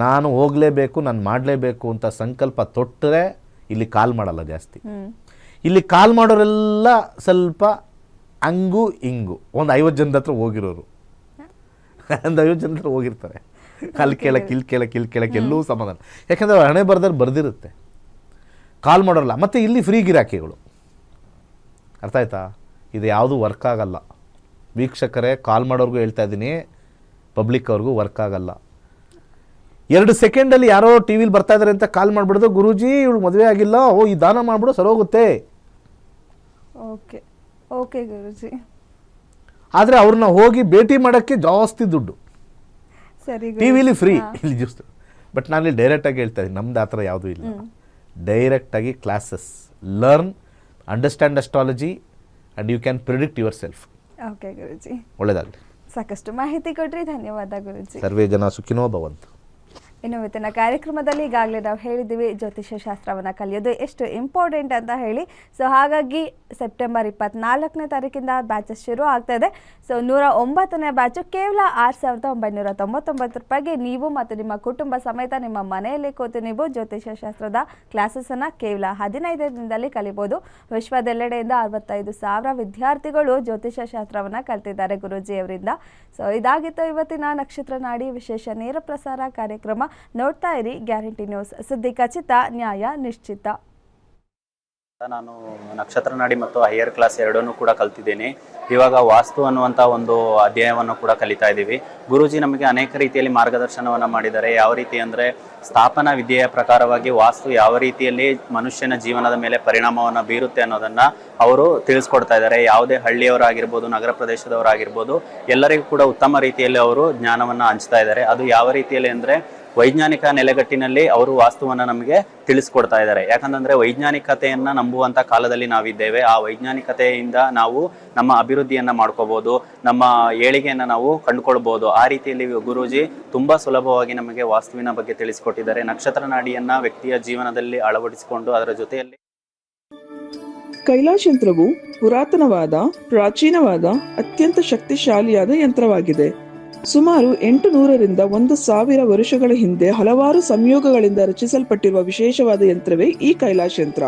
ನಾನು ಹೋಗಲೇಬೇಕು ನಾನು ಮಾಡಲೇಬೇಕು ಅಂತ ಸಂಕಲ್ಪ ತೊಟ್ಟರೆ ಇಲ್ಲಿ ಕಾಲ್ ಮಾಡಲ್ಲ ಜಾಸ್ತಿ. ಇಲ್ಲಿ ಕಾಲ್ ಮಾಡೋರೆಲ್ಲ ಸ್ವಲ್ಪ ಹಂಗು ಹಿಂಗು ಒಂದು ಐವತ್ತು ಜನದ ಹತ್ರ ಹೋಗಿರೋರು. ಒಂದು ಐವತ್ತು ಜನ ಹತ್ರ ಹೋಗಿರ್ತಾರೆ. ಅಲ್ಲಿ ಕೇಳಕ್ಕೆ ಇಲ್ಲಿ ಕೇಳಕ್ಕೆ ಇಲ್ಲಿ ಕೇಳಕ್ಕೆ ಎಲ್ಲೂ ಸಮಾಧಾನ. ಯಾಕಂದರೆ ಅವ್ರ ಹಣೆ ಬರ್ದಲ್ಲಿ ಬರ್ದಿರುತ್ತೆ. ಕಾಲ್ ಮಾಡೋರಲ್ಲ. ಮತ್ತು ಇಲ್ಲಿ ಫ್ರೀ ಗಿರಾಕಿಗಳು. ಅರ್ಥ ಆಯ್ತಾ? ಇದು ಯಾವುದು ವರ್ಕ್ ಆಗಲ್ಲ. ವೀಕ್ಷಕರೇ ಕಾಲ್ ಮಾಡೋರ್ಗೂ ಹೇಳ್ತಾ ಇದ್ದೀನಿ. ಪಬ್ಲಿಕ್ ಅವ್ರಿಗೂ ವರ್ಕ್ ಆಗಲ್ಲ. ಎರಡು ಸೆಕೆಂಡಲ್ಲಿ ಯಾರೋ ಟಿ ವಿಲಿ ಬರ್ತಾ ಇದ್ದಾರೆ ಅಂತ ಕಾಲ್ ಮಾಡಿಬಿಡೋದು ಗುರೂಜಿ ಇವಳು ಮದುವೆ ಆಗಿಲ್ಲ. ಓ ಈ ದಾನ ಮಾಡಿಬಿಡು ಸರೋಗುತ್ತೆ. Okay okay Guruji. ಆದರೆ ಅವ್ರನ್ನ ಹೋಗಿ ಭೇಟಿ ಮಾಡೋಕ್ಕೆ ಜಾಸ್ತಿ ದುಡ್ಡು. ಸರಿ ಟಿ ವಿಲಿ ಫ್ರೀ ಇಲ್ಲಿ ಜಸ್ಟ್. ಬಟ್ ನಾನು ಇಲ್ಲಿ ಡೈರೆಕ್ಟಾಗಿ ಹೇಳ್ತಾ ಇದ್ದೀನಿ ನಮ್ದು ಆ ಥರ ಯಾವುದೂ ಇಲ್ಲ. ಡೈರೆಕ್ಟಾಗಿ classes learn understand astrology and you can predict yourself okay Guruji. ಒಳ್ಳೆಯದಾಗಲಿ ಸಾಕಷ್ಟು ಮಾಹಿತಿ ಕೊಟ್ರಿ ಧನ್ಯವಾದ ಗುರುಜಿ. ಸರ್ವೇ ಜನ ಸುಖಿನೋ ಭವಂತು. ಇನ್ನು ಇವತ್ತಿನ ಕಾರ್ಯಕ್ರಮದಲ್ಲಿ ಈಗಾಗಲೇ ನಾವು ಹೇಳಿದ್ದೀವಿ ಜ್ಯೋತಿಷ್ಯ ಶಾಸ್ತ್ರವನ್ನು ಕಲಿಯೋದು ಎಷ್ಟು ಇಂಪಾರ್ಟೆಂಟ್ ಅಂತ ಹೇಳಿ. ಸೊ ಹಾಗಾಗಿ ಸೆಪ್ಟೆಂಬರ್ ಇಪ್ಪತ್ನಾಲ್ಕನೇ ತಾರೀಕಿಂದ ಬ್ಯಾಚಸ್ ಶುರು ಆಗ್ತಾ ಇದೆ. ಸೊ ನೂರ ಒಂಬತ್ತನೇ ಬ್ಯಾಚು ಕೇವಲ ಆರು ಸಾವಿರದ ಒಂಬೈನೂರ ತೊಂಬತ್ತೊಂಬತ್ತು ರೂಪಾಯಿಗೆ ನೀವು ಮತ್ತು ನಿಮ್ಮ ಕುಟುಂಬ ಸಮೇತ ನಿಮ್ಮ ಮನೆಯಲ್ಲಿ ಕೂತು ನೀವು ಜ್ಯೋತಿಷ್ಯ ಶಾಸ್ತ್ರದ ಕ್ಲಾಸಸನ್ನು ಕೇವಲ ಹದಿನೈದು ದಿನದಲ್ಲಿ ಕಲಿಬೋದು. ವಿಶ್ವದೆಲ್ಲೆಡೆಯಿಂದ ಅರವತ್ತೈದು ಸಾವಿರ ವಿದ್ಯಾರ್ಥಿಗಳು ಜ್ಯೋತಿಷ್ಯ ಶಾಸ್ತ್ರವನ್ನು ಕಲ್ತಿದ್ದಾರೆ ಗುರೂಜಿಯವರಿಂದ. ಸೊ ಇದಾಗಿತ್ತು ಇವತ್ತಿನ ನಕ್ಷತ್ರ ನಾಡಿ ವಿಶೇಷ ನೇರ ಪ್ರಸಾರ ಕಾರ್ಯಕ್ರಮ. ನೋಡ್ತಾ ಇರಿ ಗ್ಯಾರಂಟಿ ನ್ಯೂಸ್. ಸುದ್ದಿ ಖಚಿತ, ನ್ಯಾಯ ನಿಶ್ಚಿತ. ನಾನು ನಕ್ಷತ್ರ ನಾಡಿ ಮತ್ತು ಹೈಯರ್ ಕ್ಲಾಸ್ ಎರಡನ್ನೂ ಕೂಡ ಕಲ್ತಿದ್ದೇನೆ. ಇವಾಗ ವಾಸ್ತು ಅನ್ನುವಂಥ ಒಂದು ಅಧ್ಯಾಯವನ್ನು ಕೂಡ ಕಲಿತಾ ಇದ್ದೀವಿ. ಗುರುಜಿ ನಮಗೆ ಅನೇಕ ರೀತಿಯಲ್ಲಿ ಮಾರ್ಗದರ್ಶನವನ್ನು ಮಾಡಿದ್ದಾರೆ. ಯಾವ ರೀತಿ ಅಂದರೆ ಸ್ಥಾಪನಾ ವಿದ್ಯೆಯ ಪ್ರಕಾರವಾಗಿ ವಾಸ್ತು ಯಾವ ರೀತಿಯಲ್ಲಿ ಮನುಷ್ಯನ ಜೀವನದ ಮೇಲೆ ಪರಿಣಾಮವನ್ನು ಬೀರುತ್ತೆ ಅನ್ನೋದನ್ನು ಅವರು ತಿಳಿಸ್ಕೊಡ್ತಾ ಇದ್ದಾರೆ. ಯಾವುದೇ ಹಳ್ಳಿಯವರಾಗಿರ್ಬೋದು, ನಗರ ಪ್ರದೇಶದವರಾಗಿರ್ಬೋದು, ಎಲ್ಲರಿಗೂ ಕೂಡ ಉತ್ತಮ ರೀತಿಯಲ್ಲಿ ಅವರು ಜ್ಞಾನವನ್ನು ಹಂಚ್ತಾ ಇದ್ದಾರೆ. ಅದು ಯಾವ ರೀತಿಯಲ್ಲಿ ಅಂದರೆ ವೈಜ್ಞಾನಿಕ ನೆಲೆಗಟ್ಟಿನಲ್ಲಿ ಅವರು ವಾಸ್ತುವನ್ನ ನಮಗೆ ತಿಳಿಸ್ಕೊಡ್ತಾ ಇದ್ದಾರೆ. ಯಾಕಂತಂದ್ರೆ ವೈಜ್ಞಾನಿಕತೆಯನ್ನ ನಂಬುವಂತ ಕಾಲದಲ್ಲಿ ನಾವಿದ್ದೇವೆ. ಆ ವೈಜ್ಞಾನಿಕತೆಯಿಂದ ನಾವು ನಮ್ಮ ಅಭಿವೃದ್ಧಿಯನ್ನ ಮಾಡ್ಕೋಬಹುದು ನಮ್ಮ ಏಳಿಗೆಯನ್ನ ನಾವು ಕಂಡುಕೊಳ್ಬಹುದು ಆ ರೀತಿಯಲ್ಲಿ ಗುರೂಜಿ ತುಂಬಾ ಸುಲಭವಾಗಿ ನಮಗೆ ವಾಸ್ತುವಿನ ಬಗ್ಗೆ ತಿಳಿಸಿಕೊಟ್ಟಿದ್ದಾರೆ. ನಕ್ಷತ್ರ ನಾಡಿಯನ್ನ ವ್ಯಕ್ತಿಯ ಜೀವನದಲ್ಲಿ ಅಳವಡಿಸಿಕೊಂಡು ಅದರ ಜೊತೆಯಲ್ಲಿ ಕೈಲಾಶ್ ಯಂತ್ರವು ಪುರಾತನವಾದ, ಪ್ರಾಚೀನವಾದ, ಅತ್ಯಂತ ಶಕ್ತಿಶಾಲಿಯಾದ ಯಂತ್ರವಾಗಿದೆ. ಸುಮಾರು ಎಂಟು ನೂರರಿಂದ ಒಂದು ಸಾವಿರ ವರುಷಗಳ ಹಿಂದೆ ಹಲವಾರು ಸಂಯೋಗಗಳಿಂದ ರಚಿಸಲ್ಪಟ್ಟಿರುವ ವಿಶೇಷವಾದ ಯಂತ್ರವೇ ಈ ಕೈಲಾಶ್ ಯಂತ್ರ.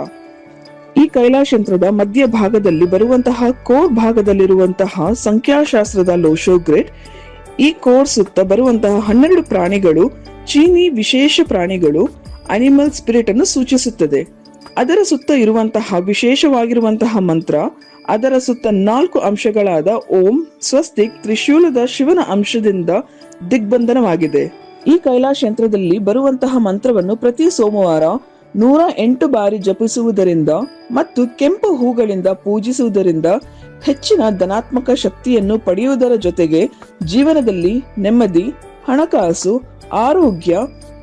ಈ ಕೈಲಾಶ್ ಯಂತ್ರದ ಮಧ್ಯ ಭಾಗದಲ್ಲಿ ಬರುವಂತಹ ಕೋರ್ ಭಾಗದಲ್ಲಿರುವಂತಹ ಸಂಖ್ಯಾಶಾಸ್ತ್ರದ ಲೋಶೋಗ್ರೇಟ್ ಈ ಕೋರ್ ಸುತ್ತ ಬರುವಂತಹ ಹನ್ನೆರಡು ಪ್ರಾಣಿಗಳು, ಚೀನಿ ವಿಶೇಷ ಪ್ರಾಣಿಗಳು, ಅನಿಮಲ್ ಸ್ಪಿರಿಟ್ ಅನ್ನು ಸೂಚಿಸುತ್ತದೆ. ಅದರ ಸುತ್ತ ಇರುವಂತಹ ವಿಶೇಷವಾಗಿರುವಂತಹ ಮಂತ್ರ ಅದರ ಸುತ್ತ ನಾಲ್ಕು ಅಂಶಗಳಾದ ಓಂ, ಸ್ವಸ್ತಿಕ್, ತ್ರಿಶೂಲದ ಶಿವನ ಅಂಶದಿಂದ ದಿಗ್ಬಂಧನವಾಗಿದೆ. ಈ ಕೈಲಾಶ್ ಯಂತ್ರದಲ್ಲಿ ಬರುವಂತಹ ಮಂತ್ರವನ್ನು ಪ್ರತಿ ಸೋಮವಾರ ನೂರ ಎಂಟು ಬಾರಿ ಜಪಿಸುವುದರಿಂದ ಮತ್ತು ಕೆಂಪು ಹೂಗಳಿಂದ ಪೂಜಿಸುವುದರಿಂದ ಹೆಚ್ಚಿನ ಧನಾತ್ಮಕ ಶಕ್ತಿಯನ್ನು ಪಡೆಯುವುದರ ಜೊತೆಗೆ ಜೀವನದಲ್ಲಿ ನೆಮ್ಮದಿ, ಹಣಕಾಸು, ಆರೋಗ್ಯ,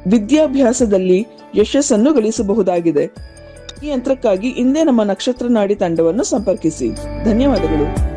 ವಿದ್ಯಾಭ್ಯಾಸದಲ್ಲಿ ಯಶಸ್ಸನ್ನು ಗಳಿಸಬಹುದಾಗಿದೆ. ಈ ಯಂತ್ರಕ್ಕಾಗಿ ಇಂದೇ ನಮ್ಮ ನಕ್ಷತ್ರ ನಾಡಿ ತಂಡವನ್ನು ಸಂಪರ್ಕಿಸಿ. ಧನ್ಯವಾದಗಳು.